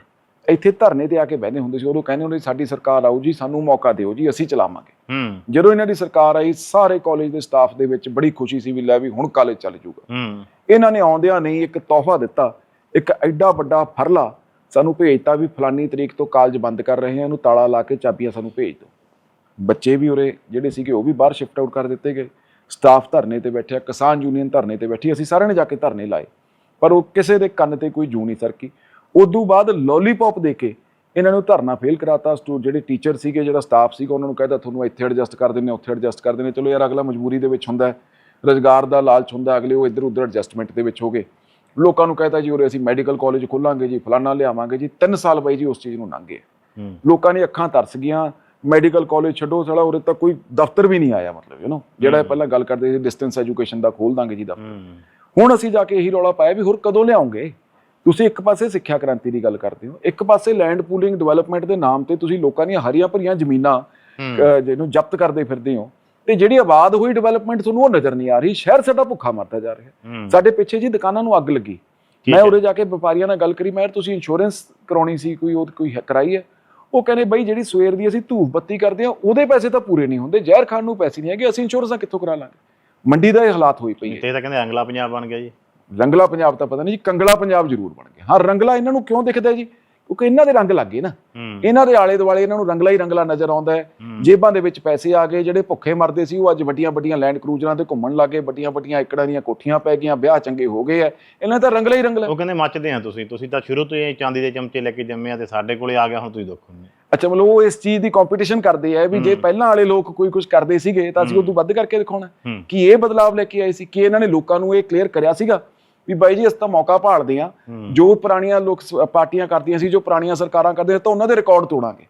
ਇੱਥੇ ਧਰਨੇ ਤੇ ਆ ਕੇ ਬਹਿੰਦੇ ਹੁੰਦੇ ਸੀ ਉਦੋਂ ਕਹਿੰਦੇ ਹੁੰਦੇ ਸਾਡੀ ਸਰਕਾਰ ਆਊ ਜੀ ਸਾਨੂੰ ਮੌਕਾ ਦਿਓ ਜੀ ਅਸੀਂ ਚਲਾਵਾਂਗੇ। ਹੂੰ। ਜਦੋਂ ਇਹਨਾਂ ਦੀ ਸਰਕਾਰ ਆਈ ਸਾਰੇ ਕਾਲਜ ਦੇ ਸਟਾਫ ਦੇ ਵਿੱਚ ਬੜੀ ਖੁਸ਼ੀ ਸੀ ਵੀ ਲੈ ਵੀ ਹੁਣ ਕਾਲਜ ਚੱਲ ਜੂਗਾ। ਹੂੰ। ਇਹਨਾਂ ਨੇ ਆਉਂਦਿਆਂ ਨਹੀਂ ਇੱਕ ਤੋਹਫਾ ਦਿੱਤਾ ਇੱਕ ਐਡਾ ਵੱਡਾ ਫਰਲਾ ਸਾਨੂੰ ਭੇਜਤਾ ਵੀ ਫਲਾਨੀ ਤਰੀਕ ਤੋਂ ਕਾਲਜ ਬੰਦ ਕਰ ਰਹੇ ਹਾਂ ਇਹਨੂੰ ਤਾਲਾ ਲਾ ਕੇ ਚਾਬੀਆਂ ਸਾਨੂੰ ਭੇਜ ਦਿਓ। ਬੱਚੇ ਵੀ ਉਰੇ ਜਿਹੜੇ ਸੀਗੇ ਉਹ ਵੀ ਬਾਹਰ ਸ਼ਿਫਟ ਆਊਟ ਕਰ ਦਿੱਤੇ ਗਏ। ਸਟਾਫ ਧਰਨੇ ਤੇ ਬੈਠਿਆ ਕਿਸਾਨ ਯੂਨੀਅਨ ਧਰਨੇ ਤੇ ਬੈਠੀ ਅਸੀਂ ਸਾਰਿਆਂ ਨੇ ਜਾ ਕੇ ਧਰਨੇ ਲਾਏ। ਪਰ ਉਹ ਕਿਸੇ ਦੇ ਕੰਨ ਤੇ ਕੋਈ ਜੂ ਨਹੀਂ ਸਰਕੀ। ਉਦੋਂ ਬਾਅਦ ਲੋਲੀਪੌਪ ਦੇ ਕੇ ਇਹਨਾਂ ਨੂੰ ਧਰਨਾ ਫੇਲ ਕਰਾਤਾ। ਸਟੂ ਜਿਹੜੇ ਟੀਚਰ ਸੀਗੇ ਜਿਹੜਾ ਸਟਾਫ ਸੀਗਾ ਉਹਨਾਂ ਨੂੰ ਕਹਿੰਦਾ ਤੁਹਾਨੂੰ ਇੱਥੇ ਐਡਜਸਟ ਕਰ ਹਾਂ, ਉੱਥੇ ਐਡਜਸਟ ਕਰ ਹਾਂ। ਚਲੋ ਯਾਰ ਅਗਲਾ ਮਜਬੂਰੀ ਦੇ ਵਿੱਚ ਹੁੰਦਾ ਹੈ। ਰੋਜ਼ਗਾਰ ਦਾ ਲਾਲਚ ਹੁੰਦਾ ਅਗਲੇ ਉਹ ਇੱਧਰ ਉੱਧਰ ਐਡਜਸਟਮੈਂਟ ਦੇ ਵਿੱਚ ਹੋ ਗਏ। ਲੋਕਾਂ ਨੂੰ ਕਹਿੰਦਾ ਜੀ ਉਰੇ ਅਸੀਂ ਮੈਡੀਕਲ ਕਾਲਜ ਖੋਲਾਂਗੇ ਜੀ ਫਲਾਨਾ ਲਿਆਵਾਂਗੇ ਜੀ। 3 ਸਾਲ ਬਾਈ ਜੀ ਉਸ ਚੀਜ਼ ਨੂੰ ਲੰਘ ਲੋਕਾਂ ਨੇ ਅੱਖਾਂ ਤਰਸ ਗਈਆਂ। ਮੈਡੀਕਲ ਕਾਲਜ ਛੱਡੋ ਸਾਲਾ ਉਰੇ ਤਾਂ ਕੋਈ ਦਫ਼ਤਰ ਵੀ ਨਹੀਂ ਆਇਆ ਮਤਲਬ ਯੂ نو ਜਿਹੜਾ ਪਹਿਲਾਂ ਗੱਲ ਕਰਦੇ ਸੀ ਡਿਸਟੈਂਸ ਐਜੂਕੇਸ਼ਨ ਦਾ ਖੋਲ ਦਾਂਗੇ ਜੀ ਦਫ਼ਤਰ। ਹੁਣ ਅਸੀਂ ਜਾ ਕੇ ਇਹੀ ਰੌਲਾ ਪਾਇਆ ਵੀ ਹੋਰ ਕਦੋਂ ਲਿਆਉਂਗੇ? ਤੁਸੀਂ ਇੱਕ ਪਾਸੇ ਸਿੱਖਿਆ ਕ੍ਰਾਂਤੀ ਦੀ ਗੱਲ ਕਰਦੇ ਹੋ ਇੱਕ ਪਾਸੇ ਲੈਂਡ ਪੂਲਿੰਗ ਡਿਵੈਲਪਮੈਂਟ ਦੇ ਨਾਮ ਤੇ ਤੁਸੀਂ ਲੋਕਾਂ ਦੀਆਂ ਹਰੀਆਂ ਭਰੀਆਂ ਜ਼ਮੀਨਾਂ ਜਿਹਨੂੰ ਜ਼ਬਤ ਕਰਦੇ ਫਿਰਦੇ ਹੋ ਤੇ ਜਿਹੜੀ ਆਬਾਦ ਹੋਈ ਡਿਵੈਲਪਮੈਂਟ ਤੁਹਾਨੂੰ ਉਹ ਨਜ਼ਰ ਨਹੀਂ ਆ ਰਹੀ ਸ਼ਹਿਰ ਸਾਡਾ ਭੁੱਖਾ ਮਰਦਾ ਜਾ ਰਿਹਾ। ਸਾਡੇ ਪਿੱਛੇ ਜੀ ਦੁਕਾਨਾਂ ਨੂੰ ਅੱਗ ਲੱਗੀ। ਮੈਂ। ਉਰੇ ਜਾ ਕੇ ਵਪਾਰੀਆਂ ਨਾਲ ਗੱਲ ਕਰੀ ਮੈਂ ਤੁਸੀਂ ਇੰਸ਼ੋਰੈਂਸ ਕਰਾਉਣੀ ਸੀ ਕੋਈ ਉਹ ਕੋਈ ਕਰਾਈ ਹੈ? ਉਹ ਕਹਿੰਦੇ ਬਈ ਜਿਹੜੀ ਸਵੇਰ ਦੀ ਅਸੀਂ ਧੂਫ ਬੱਤੀ ਕਰਦੇ ਆ ਉਹਦੇ ਪੈਸੇ ਤਾਂ ਪੂਰੇ ਨਹੀਂ ਹੁੰਦੇ ਜ਼ਹਿਰ ਖਾਣ ਨੂੰ ਪੈਸੇ ਨਹੀਂ ਹੈਗੇ ਅਸੀਂ ਇੰਸ਼ੋਰੈਂਸਾਂ ਕਿੱਥੋਂ ਕਰਾ ਲਾਂਗੇ? ਮੰਡੀ ਦਾ ਇਹ ਹਾਲਾਤ ਹੋਈ ਪਈ ਹੈ ਤੇ ਇਹ ਤਾਂ ਕਹਿੰਦੇ ਅੰਗਲਾ ਪੰਜਾਬ ਬਣ ਗਿਆ ਜੀ। ਰੰਗਲਾ ਪੰਜਾਬ ਤਾਂ ਪਤਾ ਨਹੀਂ ਜੀ ਕੰਗਲਾ ਪੰਜਾਬ ਜ਼ਰੂਰ ਬਣ ਗਿਆ। ਹਾਂ ਰੰਗਲਾ ਇਹਨਾਂ ਨੂੰ ਕਿਉਂ ਦਿਖਦਾ ਜੀ? ਕਿਉਂਕਿ ਇਹਨਾਂ ਦੇ ਰੰਗ ਲੱਗੇ ਨਾ। ਇਹਨਾਂ ਦੇ ਆਲੇ ਦੁਆਲੇ ਇਹਨਾਂ ਨੂੰ ਰੰਗਲਾ ਹੀ ਰੰਗਲਾ ਨਜ਼ਰ ਆਉਂਦਾ ਹੈ। ਜੇਬਾਂ ਦੇ ਵਿੱਚ ਪੈਸੇ ਆ ਗਏ ਜਿਹੜੇ ਭੁੱਖੇ ਮਰਦੇ ਸੀ ਉਹ ਅੱਜ ਵੱਡੀਆਂ ਵੱਡੀਆਂ ਲੈਂਡ ਕਰੂਜ਼ਰਾਂ ਤੇ ਘੁੰਮਣ ਲੱਗੇ ਵੱਡੀਆਂ ਵੱਡੀਆਂ ਏਕੜਾਂ ਦੀਆਂ ਕੋਠੀਆਂ ਪੈ ਗਈਆਂ ਵਿਆਹ ਚੰਗੇ ਹੋ ਗਏ ਐ ਇਹਨਾਂ ਦਾ ਰੰਗਲਾ ਹੀ ਰੰਗਲਾ। ਉਹ ਕਹਿੰਦੇ ਮੱਚਦੇ ਆ ਤੁਸੀਂ ਤੁਸੀਂ ਤਾਂ ਸ਼ੁਰੂ ਤੋਂ ਹੀ ਚਾਂਦੀ ਦੇ ਚਮਚੇ ਲੈ ਕੇ ਜੰਮੇ ਆ ਤੇ ਸਾਡੇ ਕੋਲੇ ਆ ਗਿਆ ਹੁਣ ਤੁਸੀਂ ਦੁੱਖ ਹੁੰਦੇ ਅੱਛਾ ਮਤਲਬ ਉਹ ਇਸ ਚੀਜ਼ ਦੀ ਕੰਪੀਟੀਸ਼ਨ ਕਰਦੇ ਆ ਵੀ ਜੇ ਪਹਿਲਾਂ ਵਾਲੇ ਲੋਕ ਕੋਈ ਕੁਝ ਕਰਦੇ ਸੀਗੇ ਤਾਂ ਅਸੀਂ ਉਦੋਂ ਵੱਧ ਕਰਕੇ ਦਿਖਾਉਣਾ। ਕਿ ਇਹ ਬਦਲਾਵ ਲੈ ਕੇ ਆਏ ਸੀ ਕਿ ਇਹਨਾਂ ਨੇ ਲੋਕਾਂ ਨੂੰ ਇਹ ਕਲੀਅਰ ਕਰਿਆ ਸੀਗਾ ਵੀ ਬਾਈ ਜੀ ਅਸੀਂ ਤਾਂ ਮੌਕਾ ਭਾਲਦੇ ਆ ਜੋ ਪੁਰਾਣੀਆਂ ਲੋਕ ਪਾਰਟੀਆਂ ਕਰਦੀਆਂ ਸੀ ਜੋ ਪੁਰਾਣੀਆਂ ਸਰਕਾਰਾਂ ਕਰਦੀਆਂ ਤਾਂ ਉਹਨਾਂ ਦੇ ਰਿਕਾਰਡ ਤੋੜਾਂਗੇ।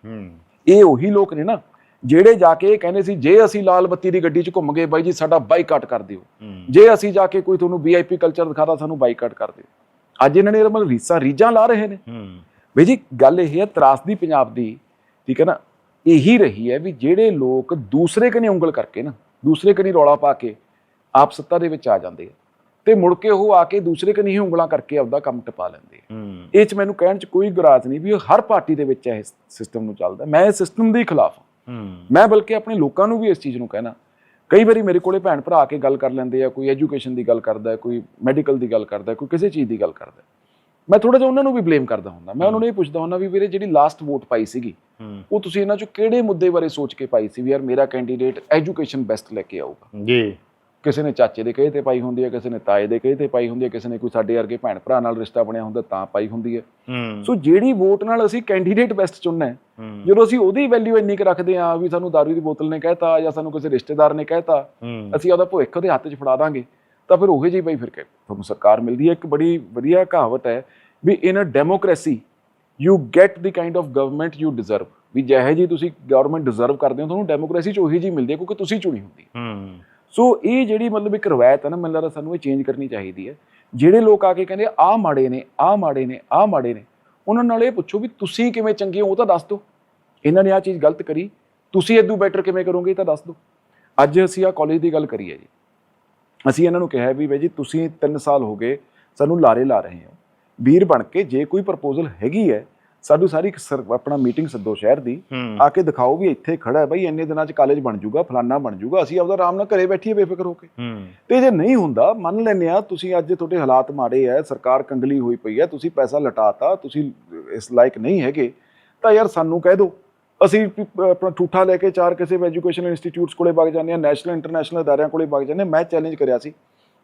ਇਹ ਉਹੀ ਲੋਕ ਨੇ ਨਾ ਜਿਹੜੇ ਜਾ ਕੇ ਕਹਿੰਦੇ ਸੀ ਜੇ ਅਸੀਂ ਲਾਲ ਬੱਤੀ ਦੀ ਗੱਡੀ 'ਚ ਘੁੰਮ ਗਏ ਬਾਈ ਜੀ ਸਾਡਾ ਬਾਈਕਾਟ ਕਰ ਦਿਓ। ਜੇ ਅਸੀਂ ਜਾ ਕੇ ਕੋਈ ਤੁਹਾਨੂੰ ਵੀਆਈਪੀ ਕਲਚਰ ਦਿਖਾਦਾ ਸਾਨੂੰ ਬਾਈਕਾਟ ਕਰ ਦਿਓ। ਅੱਜ ਇਹਨਾਂ ਨੇ ਮਤਲਬ ਰੀਸਾਂ ਰੀਜਾਂ ਲਾ ਰਹੇ ਨੇ। ਬਈ ਜੀ ਗੱਲ ਇਹ ਹੈ ਤਰਾਸਦੀ ਪੰਜਾਬ ਦੀ ਠੀਕ ਹੈ ਨਾ ਇਹੀ ਰਹੀ ਹੈ ਵੀ ਜਿਹੜੇ ਲੋਕ ਦੂਸਰੇ ਕਨੇ ਉਂਗਲ ਕਰਕੇ ਨਾ ਦੂਸਰੇ ਕਨੇ ਰੌਲਾ ਪਾ ਕੇ ਆਪ ਸੱਤਾ ਦੇ ਵਿੱਚ ਆ ਜਾਂਦੇ ਆ। ਤੇ ਮੁੜ ਕੇ ਉਹ ਆ ਕੇ ਦੂਸਰੇ ਕਨੇ ਉਂਗਲਾਂ ਕਰਕੇ ਆਪਦਾ ਕੰਮ ਟਪਾ ਲੈਂਦੇ ਆ। ਇਹ ਚ ਮੈਨੂੰ ਕਹਿਣ ਚ ਕੋਈ ਗਰਾਜ ਨਹੀਂ ਵੀ ਹਰ ਪਾਰਟੀ ਦੇ ਵਿੱਚ ਇਹ ਸਿਸਟਮ ਨੂੰ ਚੱਲਦਾ। ਮੈਂ ਇਸ ਸਿਸਟਮ ਦੇ ਖਿਲਾਫ ਮੈਂ ਬਲਕਿ ਆਪਣੇ ਲੋਕਾਂ ਨੂੰ ਵੀ ਇਸ ਚੀਜ਼ ਨੂੰ ਕਹਿਣਾ। ਕਈ ਵਾਰੀ ਮੇਰੇ ਕੋਲੇ ਭੈਣ ਭਰਾ ਆ ਕੇ ਗੱਲ ਕਰ ਲੈਂਦੇ ਆ ਕੋਈ ਐਜੂਕੇਸ਼ਨ ਦੀ ਗੱਲ ਕਰਦਾ ਹੈ, ਕੋਈ ਮੈਡੀਕਲ ਦੀ ਗੱਲ ਕਰਦਾ ਹੈ, ਕੋਈ ਕਿਸੇ ਚੀਜ਼ ਦੀ ਗੱਲ ਕਰਦਾ। ਮੈਂ ਥੋੜਾ ਜਿਹਾ ਉਹਨਾਂ ਨੂੰ ਵੀ ਬਲੇਮ ਕਰਦਾ ਹੁੰਦਾ। ਮੈਂ ਉਹਨਾਂ ਨੂੰ ਇਹ ਪੁੱਛਦਾ ਹੁੰਦਾ ਵੀ ਵੀਰੇ ਜਿਹੜੀ ਲਾਸਟ ਵੋਟ ਪਾਈ ਸੀਗੀ ਉਹ ਤੁਸੀਂ ਇਹਨਾਂ ਚੋਂ ਕਿਹੜੇ ਮੁੱਦੇ ਬਾਰੇ ਸੋਚ ਕੇ ਪਾਈ ਸੀ ਵੀ ਯਾਰ ਮੇਰਾ ਕੈਂਡੀਡੇਟ ਐਜੂਕੇਸ਼ਨ ਬੈਸਟ ਲੈ ਕੇ ਆਊਗਾ? ਜੀ। ਕਿਸੇ ਨੇ ਚਾਚੇ ਦੇ ਕਹੇ ਤੇ ਪਾਈ ਹੁੰਦੀ ਹੈ ਕਿਸੇ ਨੇ ਤਾਏ ਦੇ ਕਹੇ ਤੇ ਪਾਈ ਹੁੰਦੀ ਹੈ ਕਿਸੇ ਨੇ ਕੋਈ ਸਾਡੇ ਵਰਗੇ ਭੈਣ ਭਰਾ ਨਾਲ ਰਿਸ਼ਤਾ ਬਣਿਆ ਹੁੰਦਾ ਤਾਂ ਪਾਈ ਹੁੰਦੀ ਹੈ। ਸੋ ਜਿਹੜੀ ਵੋਟ ਨਾਲ ਅਸੀਂ ਕੈਂਡੀਡੇਟ ਬੈਸਟ ਚੁਣਨਾ ਹੈ ਜਦੋਂ ਅਸੀਂ ਉਹਦੀ ਵੈਲਿਊ ਇੰਨੀ ਕੁ ਰੱਖਦੇ ਆ ਵੀ ਸਾਨੂੰ ਦਾਰੂ ਦੀ ਬੋਤਲ ਨੇ ਕਹਿਤਾ ਜਾਂ ਸਾਨੂੰ ਕਿਸੇ ਰਿਸ਼ਤੇਦਾਰ ਨੇ ਕਹਿਤਾ ਅਸੀਂ ਉਹਦਾ ਭਵਿੱਖ ਉਹਦੇ ਹੱਥ 'ਚ ਫੜਾ ਦਾਂਗੇ ਤਾਂ ਫਿਰ ਉਹੇ ਜਿਹੀ ਬਈ ਫਿਰ ਕਿ ਤੁਹਾਨੂੰ ਸਰਕਾਰ ਮਿਲਦੀ ਹੈ ਇੱਕ ਬੜੀ ਵਧੀਆ ਕਹਾਵਤ ਹੈ ਵੀ in a democracy you get the kind of government you deserve ਵੀ ਜਿਹੇ ਜੀ ਤੁਸੀਂ ਗਵਰਨਮੈਂਟ ਡਿਜ਼ਰਵ ਕਰਦੇ ਹੋ ਤੁਹਾਨੂੰ ਡੈਮੋਕ੍ਰੇਸੀ 'ਚ ਉਹੀ ਜੀ ਮਿਲਦੀ ਹੈ ਕਿਉਂਕਿ ਤੁਸੀਂ ਚੁਣੀ ਹੁੰਦੀ ਹੂੰ। ਸੋ ਇਹ ਜਿਹੜੀ ਮਤਲਬ ਇੱਕ ਰਵਾਇਤ ਹੈ ਨਾ, ਮੈਨੂੰ ਲੱਗਦਾ ਸਾਨੂੰ ਇਹ ਚੇਂਜ ਕਰਨੀ ਚਾਹੀਦੀ ਹੈ। ਜਿਹੜੇ ਲੋਕ ਆ ਕੇ ਕਹਿੰਦੇ ਆਹ ਮਾੜੇ ਨੇ ਆਹ ਮਾੜੇ ਨੇ ਆਹ ਮਾੜੇ ਨੇ। ਉਹਨਾਂ ਨਾਲ ਇਹ ਪੁੱਛੋ ਵੀ ਤੁਸੀਂ ਕਿਵੇਂ ਚੰਗੇ ਹੋ, ਉਹ ਤਾਂ ਦੱਸ ਦਿਓ। ਇਹਨਾਂ ਨੇ ਆਹ ਚੀਜ਼ ਗਲਤ ਕਰੀ, ਤੁਸੀਂ ਇਦੋਂ ਬੈਟਰ ਕਿਵੇਂ ਕਰੋਗੇ, ਇਹ ਤਾਂ ਦੱਸ ਦਿਓ। ਅੱਜ ਅਸੀਂ ਆ ਕਾਲਜ ਦੀ ਗੱਲ ਕਰੀਏ ਜੀ। ਅਸੀਂ ਇਹਨਾਂ ਨੂੰ ਕਿਹਾ ਵੀ ਬਾਈ ਜੀ, ਤੁਸੀਂ 3 ਸਾਲ ਹੋ ਗਏ ਸਾਨੂੰ ਲਾਰੇ ਲਾ ਰਹੇ ਹੋ। ਵੀਰ ਬਣ ਕੇ ਜੇ ਕੋਈ ਪ੍ਰਪੋਜ਼ਲ ਹੈਗੀ ਹੈ ਸਾਡੂ ਸਾਰੀ ਇੱਕ ਸਰ- ਆਪਣਾ ਮੀਟਿੰਗ ਸੱਦੋ ਸ਼ਹਿਰ ਦੀ। ਹੂੰ। ਆ ਕੇ ਦਿਖਾਓ ਵੀ ਇੱਥੇ ਖੜਾ ਹੈ ਬਾਈ ਇੰਨੇ ਦਿਨਾਂ 'ਚ ਕਾਲਜ ਬਣ ਜਾਊਗਾ ਫਲਾਨਾ ਬਣ ਜਾਊਗਾ ਅਸੀਂ ਆਪਦਾ ਆਰਾਮ ਨਾਲ ਘਰੇ ਬੈਠੀਏ ਬੇਫਿਕਰ ਹੋ ਕੇ। ਹੂੰ। ਤੇ ਜੇ ਨਹੀਂ ਹੁੰਦਾ ਮੰਨ ਲੈਂਦੇ ਆ ਤੁਸੀਂ ਅੱਜ ਤੁਹਾਡੇ ਹਾਲਾਤ ਮਾੜੇ ਐ ਸਰਕਾਰ ਕੰਗਲੀ ਹੋਈ ਪਈ ਐ ਤੁਸੀਂ ਪੈਸਾ ਲਟਾਤਾ ਤੁਸੀਂ ਇਸ ਲਾਇਕ ਨਹੀਂ ਹੈਗੇ ਤਾਂ ਯਾਰ ਸਾਨੂੰ ਕਹਿ ਦਿਓ। ਅਸੀਂ ਆਪਣਾ ਠੂਠਾ ਲੈ ਕੇ ਚਾਰ ਕਿਸੇ ਐਜੂਕੇਸ਼ਨ ਇੰਸਟੀਚਿਊਟਸ ਕੋਲੇ ਵਗ ਜਾਂਦੇ ਆ ਨੈਸ਼ਨਲ ਇੰਟਰਨੈਸ਼ਨਲ ਅਦਾਰਿਆਂ ਕੋਲੇ ਵਗ ਜਾਂਦੇ ਹਾਂ। ਮੈਂ ਚੈਲੰਜ ਕਰਿਆ ਸੀ।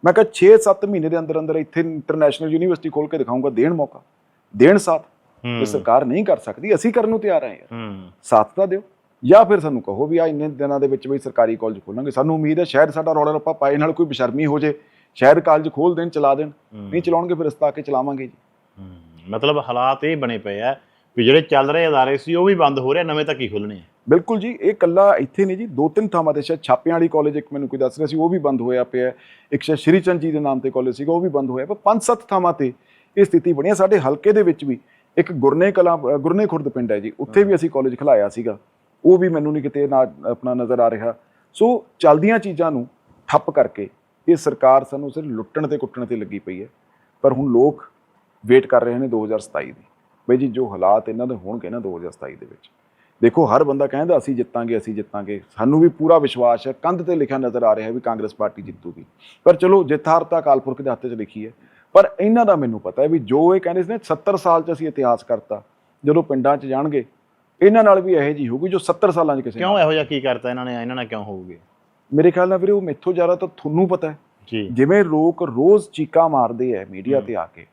ਮੈਂ ਕਿਹਾ 6-7 ਮਹੀਨੇ ਦੇ ਅੰਦਰ ਅੰਦਰ ਇੱਥੇ ਇੰਟਰਨੈਸ਼ਨਲ ਯੂਨੀਵਰਸਿਟੀ ਖੋਲ ਕੇ ਦਿਖਾਊਂਗਾ ਦੇਣ ਮੌਕਾ। ਦੇਣ ਸਾਥ। ਇਹ ਸਰਕਾਰ ਨਹੀਂ ਕਰ ਸਕਦੀ ਅਸੀਂ ਕਰਨ ਨੂੰ ਤਿਆਰ ਹਾਂ ਯਾਰ। ਹੂੰ। ਸਾਥ ਤਾਂ ਦਿਓ। ਜਾਂ ਫਿਰ ਸਾਨੂੰ ਕਹੋ ਵੀ ਆ ਇੰਨੇ ਦਿਨਾਂ ਦੇ ਵਿੱਚ ਵੀ ਸਰਕਾਰੀ ਕਾਲਜ ਖੋਲਾਂਗੇ ਸਾਨੂੰ ਉਮੀਦ ਹੈ ਸ਼ਾਇਦ ਸਾਡਾ ਰੌਲਾ ਰੱਪਾ ਪਾਏ ਨਾਲ ਕੋਈ ਬੇਸ਼ਰਮੀ ਹੋ ਜੇ। ਸ਼ਾਇਦ ਕਾਲਜ ਖੋਲ ਦੇਣ ਚਲਾ ਦੇਣ। ਨਹੀਂ ਚਲਾਉਣਗੇ ਫਿਰ ਰਸਤਾ ਕੇ ਚਲਾਵਾਂਗੇ ਜੀ। ਮਤਲਬ ਹਾਲਾਤ ਇਹ ਬਣੇ ਪਏ ਆ ਵੀ ਜਿਹੜੇ ਚੱਲ ਰਹੇ ਅਦਾਰੇ ਸੀ ਉਹ ਵੀ ਬੰਦ ਹੋ ਰਹੇ ਨਵੇਂ ਤਾਂ ਕੀ ਖੁੱਲਣੇ ਆ? ਬਿਲਕੁਲ ਜੀ ਇਹ ਕੱਲਾ ਇੱਥੇ ਨਹੀਂ ਜੀ ਦੋ ਤਿੰਨ ਥਾਵਾਂ ਤੇ ਸ਼ਾਇਦ ਛਾਪਿਆਂ ਵਾਲੀ ਕਾਲਜ ਇੱਕ ਮੈਨੂੰ ਕੋਈ ਦੱਸ ਰਿਹਾ ਸੀ ਉਹ ਵੀ ਬੰਦ ਹੋਇਆ ਪਿਆ। ਇੱਕ ਸ਼ਾਇਦ ਸ਼੍ਰੀ ਚੰਦ ਜੀ ਦੇ ਨਾਮ ਤੇ ਕਾਲਜ ਸੀਗਾ ਉਹ ਵੀ ਬੰਦ ਹੋਇਆ ਪਰ ਪੰਜ ਸੱਤ ਥਾਵਾਂ ਤੇ ਇਹ ਸਥਿਤੀ ਬਣੀ ਸਾਡੇ ਹਲਕੇ ਦੇ ਵਿੱਚ ਵੀ ਇੱਕ ਗੁਰਨੇ ਕਲਾਂ ਗੁਰਨੇ ਖੁਰਦ ਪਿੰਡ ਹੈ ਜੀ, ਉੱਥੇ ਵੀ ਅਸੀਂ ਕਾਲਜ ਖਿਲਾਇਆ ਸੀਗਾ। ਉਹ ਵੀ ਮੈਨੂੰ ਨਹੀਂ ਕਿਤੇ ਨਾ, ਆਪਣਾ ਨਜ਼ਰ ਆ ਰਿਹਾ। ਸੋ ਚੱਲਦੀਆਂ ਚੀਜ਼ਾਂ ਨੂੰ ਠੱਪ ਕਰਕੇ ਇਹ ਸਰਕਾਰ ਸਾਨੂੰ ਸਿਰ ਲੁੱਟਣ ਤੇ ਕੁੱਟਣ ਤੇ ਲੱਗੀ ਪਈ ਹੈ। ਪਰ ਹੁਣ ਲੋਕ ਵੇਟ ਕਰ ਰਹੇ ਨੇ 2027 ਦੀ। ਬਈ ਜੀ, ਜੋ ਹਾਲਾਤ ਇਹਨਾਂ ਦੇ ਹੋਣਗੇ ਨਾ 2027 ਦੇ ਵਿੱਚ। ਦੇਖੋ, ਹਰ ਬੰਦਾ ਕਹਿੰਦਾ, ਅਸੀਂ ਜਿੱਤਾਂਗੇ ਅਸੀਂ ਜਿੱਤਾਂਗੇ। ਸਾਨੂੰ ਵੀ ਪੂਰਾ ਵਿਸ਼ਵਾਸ ਹੈ। ਕੰਧ ਤੇ ਲਿਖਿਆ ਨਜ਼ਰ ਆ ਰਿਹਾ ਵੀ ਕਾਂਗਰਸ ਪਾਰਟੀ ਜਿੱਤੂਗੀ। ਪਰ ਚਲੋ, ਜਿੱਤ ਹਾਰ ਤਾਂ ਅਕਾਲ ਪੁਰਖ ਦੇ ਹੱਥ 'ਚ ਲਿਖੀ ਹੈ। ਪਰ ਇਹਨਾਂ ਦਾ ਮੈਨੂੰ ਪਤਾ ਹੈ ਵੀ ਜੋ ਇਹ ਕਹਿੰਦੇ ਸੀ ਨੇ 70 ਸਾਲ 'ਚ ਅਸੀਂ ਇਤਿਹਾਸ ਕਰਤਾ ਜਦੋਂ ਪਿੰਡਾਂ 'ਚ ਜਾਣਗੇ ਇਹਨਾਂ ਨਾਲ ਵੀ ਇਹੋ ਜੀ ਹੋਊਗੀ ਜੋ 70 ਸਾਲਾਂ 'ਚ ਕਿਸੇ ਕਿਉਂ ਇਹੋ ਜਿਹਾ ਕੀ ਕਰਤਾ ਇਹਨਾਂ ਨੇ ਇਹਨਾਂ ਨਾਲ ਕਿਉਂ ਹੋਊਗੇ? ਮੇਰੇ ਖਿਆਲ ਨਾਲ ਵੀਰੇ ਉਹ ਮੈਥੋਂ ਜ਼ਿਆਦਾ ਤਾਂ ਤੁਹਾਨੂੰ ਪਤਾ ਹੈ। ਜਿਵੇਂ ਲੋਕ ਰੋਜ਼ ਚੀਕਾਂ ਮਾਰਦੇ ਆ ਮੀਡੀਆ ਤੇ ਆ ਕੇ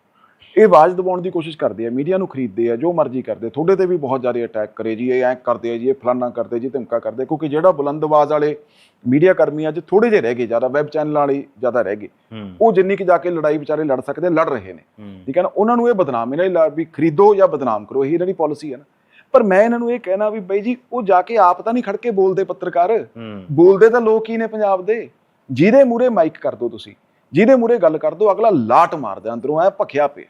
ਇਹ ਆਵਾਜ਼ ਦਬਾਉਣ ਦੀ ਕੋਸ਼ਿਸ਼ ਕਰਦੇ ਆ ਮੀਡੀਆ ਨੂੰ ਖਰੀਦਦੇ ਆ ਜੋ ਮਰਜ਼ੀ ਕਰਦੇ ਤੁਹਾਡੇ ਤੇ ਵੀ ਬਹੁਤ ਜ਼ਿਆਦਾ ਅਟੈਕ ਕਰੇ ਜੀ ਇਹ ਐਂ ਕਰਦੇ ਆ ਜੀ ਇਹ ਫਲਾਨਾ ਕਰਦੇ ਜੀ ਧਮਕਾ ਕਰਦੇ ਕਿਉਂਕਿ ਜਿਹੜਾ ਬੁਲੰਦ ਆਵਾਜ਼ ਵਾਲੇ ਮੀਡੀਆ ਕਰਮੀ ਅੱਜ ਥੋੜੇ ਜਿਹੇ ਰਹਿ ਗਏ ਜ਼ਿਆਦਾ ਵੈਬ ਚੈਨਲ ਵਾਲੇ ਜ਼ਿਆਦਾ ਰਹਿ ਗਏ। ਉਹ ਜਿੰਨੀ ਕਿ ਜਾ ਕੇ ਲੜਾਈ ਵਿਚਾਰੇ ਲੜ ਸਕਦੇ ਲੜ ਰਹੇ ਨੇ। ਠੀਕ ਹੈ ਨਾ? ਉਹਨਾਂ ਨੂੰ ਇਹ ਬਦਨਾਮ ਇਹਨਾਂ ਵੀ ਖਰੀਦੋ ਜਾਂ ਬਦਨਾਮ ਕਰੋ ਇਹੀ ਇਹਨਾਂ ਦੀ ਪਾਲਿਸੀ ਹੈ ਨਾ। ਪਰ ਮੈਂ ਇਹਨਾਂ ਨੂੰ ਇਹ ਕਹਿਣਾ ਵੀ ਬਈ ਜੀ ਉਹ ਜਾ ਕੇ ਆਪ ਤਾਂ ਨਹੀਂ ਖੜ ਕੇ ਬੋਲਦੇ ਪੱਤਰਕਾਰ। ਬੋਲਦੇ ਤਾਂ ਲੋਕ ਹੀ ਨੇ ਪੰਜਾਬ ਦੇ। ਜਿਹਦੇ ਮੂਰੇ ਮਾਈਕ ਕਰ ਦੋ ਤੁਸੀਂ। ਜਿਹਦੇ ਮੂਰੇ ਗੱਲ ਕਰ ਦੋ ਅਗਲਾ ਲਾਟ ਮਾਰਦਾ ਅੰਦਰੋਂ ਐ ਭਖਿਆ ਪਿਆ।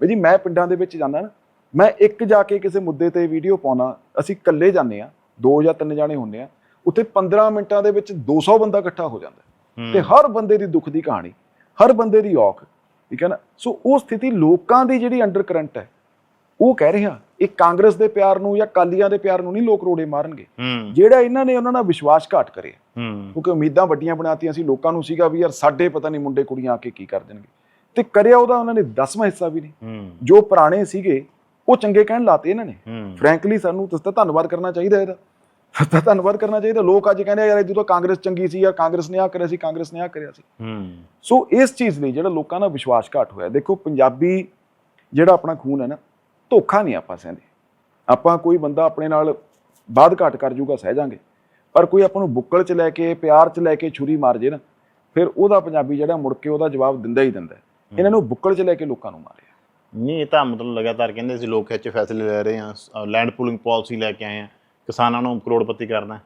ਬਈ ਜੀ ਮੈਂ ਪਿੰਡਾਂ ਦੇ ਵਿੱਚ ਜਾਂਦਾ ਨਾ ਮੈਂ ਇੱਕ ਜਾ ਕੇ ਕਿਸੇ ਮੁੱਦੇ ਤੇ ਵੀਡੀਓ ਪਾਉਣਾ ਅਸੀਂ ਇਕੱਲੇ ਜਾਂਦੇ ਆ ਦੋ ਜਾਂ ਤਿੰਨ ਜਾਣੇ ਹੁੰਦੇ ਆ ਉੱਥੇ 15 ਮਿੰਟਾਂ ਦੇ ਵਿੱਚ 200 ਬੰਦਾ ਇਕੱਠਾ ਹੋ ਜਾਂਦਾ ਤੇ ਹਰ ਬੰਦੇ ਦੀ ਦੁੱਖ ਦੀ ਕਹਾਣੀ ਹਰ ਬੰਦੇ ਦੀ ਔਖ ਠੀਕ ਹੈ ਨਾ? ਸੋ ਉਹ ਸਥਿਤੀ ਲੋਕਾਂ ਦੀ ਜਿਹੜੀ ਅੰਡਰ ਕਰੰਟ ਹੈ ਉਹ ਕਹਿ ਰਿਹਾ ਇਹ ਕਾਂਗਰਸ ਦੇ ਪਿਆਰ ਨੂੰ ਜਾਂ ਕਾਲੀਆਂ ਦੇ ਪਿਆਰ ਨੂੰ ਨਹੀਂ ਲੋਕ ਰੋੜੇ ਮਾਰਨਗੇ। ਜਿਹੜਾ ਇਹਨਾਂ ਨੇ ਉਹਨਾਂ ਨਾਲ ਵਿਸ਼ਵਾਸ ਘਾਟ ਕਰਿਆ ਕਿਉਂਕਿ ਉਮੀਦਾਂ ਵੱਡੀਆਂ ਬਣਾਤੀਆਂ ਸੀ ਲੋਕਾਂ ਨੂੰ ਸੀਗਾ ਵੀ ਯਾਰ ਸਾਡੇ ਪਤਾ ਨਹੀਂ ਮੁੰਡੇ ਕੁੜੀਆਂ ਆ ਕੇ ਕੀ ਕਰ ਦੇਣਗੇ। ਤੇ ਕਰਿਆ ਉਹਦਾ ਉਹਨਾਂ ਨੇ 10ਵਾਂ ਹਿੱਸਾ ਵੀ ਨਹੀਂ। ਜੋ ਪੁਰਾਣੇ ਸੀਗੇ ਉਹ ਚੰਗੇ ਕਹਿਣ ਲਾਤੇ ਇਹਨਾਂ ਨੇ। ਫ੍ਰੈਂਕਲੀ ਸਾਨੂੰ ਤਾਂ ਧੰਨਵਾਦ ਕਰਨਾ ਚਾਹੀਦਾ ਇਹਦਾ। ਤਾਂ ਧੰਨਵਾਦ ਕਰਨਾ ਚਾਹੀਦਾ। ਲੋਕ ਅੱਜ ਕਹਿੰਦੇ ਯਾਰ ਜਦੋਂ ਕਾਂਗਰਸ ਚੰਗੀ ਸੀ ਯਾਰ ਕਾਂਗਰਸ ਨੇ ਆ ਕਰਿਆ ਸੀ ਕਾਂਗਰਸ ਨੇ ਆ ਕਰਿਆ ਸੀ। ਸੋ ਇਸ ਚੀਜ਼ ਲਈ ਜਿਹੜਾ ਲੋਕਾਂ ਦਾ ਵਿਸ਼ਵਾਸ ਘਾਟ ਹੋਇਆ ਦੇਖੋ ਪੰਜਾਬੀ ਜਿਹੜਾ ਆਪਣਾ ਖੂਨ ਹੈ ਨਾ ਧੋਖਾ ਨਹੀਂ ਆਪਾਂ ਸਹਿੰਦੇ। ਆਪਾਂ ਕੋਈ ਬੰਦਾ ਆਪਣੇ ਨਾਲ ਬਾਦ ਘਾਟ ਕਰ ਜੂਗਾ ਸਹਿ ਜਾਾਂਗੇ। ਪਰ ਕੋਈ ਆਪਾਂ ਨੂੰ ਬੁੱਕਲ 'ਚ ਲੈ ਕੇ ਪਿਆਰ 'ਚ ਲੈ ਕੇ ਛੁਰੀ ਮਾਰ ਜੇ ਨਾ ਫਿਰ ਉਹਦਾ ਪੰਜਾਬੀ ਜਿਹੜਾ ਮੁੜ ਕੇ ਉਹਦਾ ਜਵਾਬ ਦਿੰਦਾ ਹੀ ਦਿੰਦਾ ਹੈ। ਇਹਨਾਂ ਨੂੰ ਬੁੱਕਲ 'ਚ ਲੈ ਕੇ ਲੋਕਾਂ ਨੂੰ ਮਾਰਿਆ। ਨਹੀਂ ਇਹ ਤਾਂ ਮਤਲਬ ਲਗਾਤਾਰ ਕਹਿੰਦੇ ਸੀ ਲੋਕ ਇੱਥੇ ਫੈਸਲੇ ਲੈ ਰਹੇ ਆ ਲੈਂਡ ਪੂਲਿੰਗ ਪਾਲਿਸੀ ਲੈ ਕੇ ਆਏ ਆ। ਕਿਸਾਨਾਂ ਨੂੰ ਕਰੋੜਪਤੀ ਕਰਨਾ।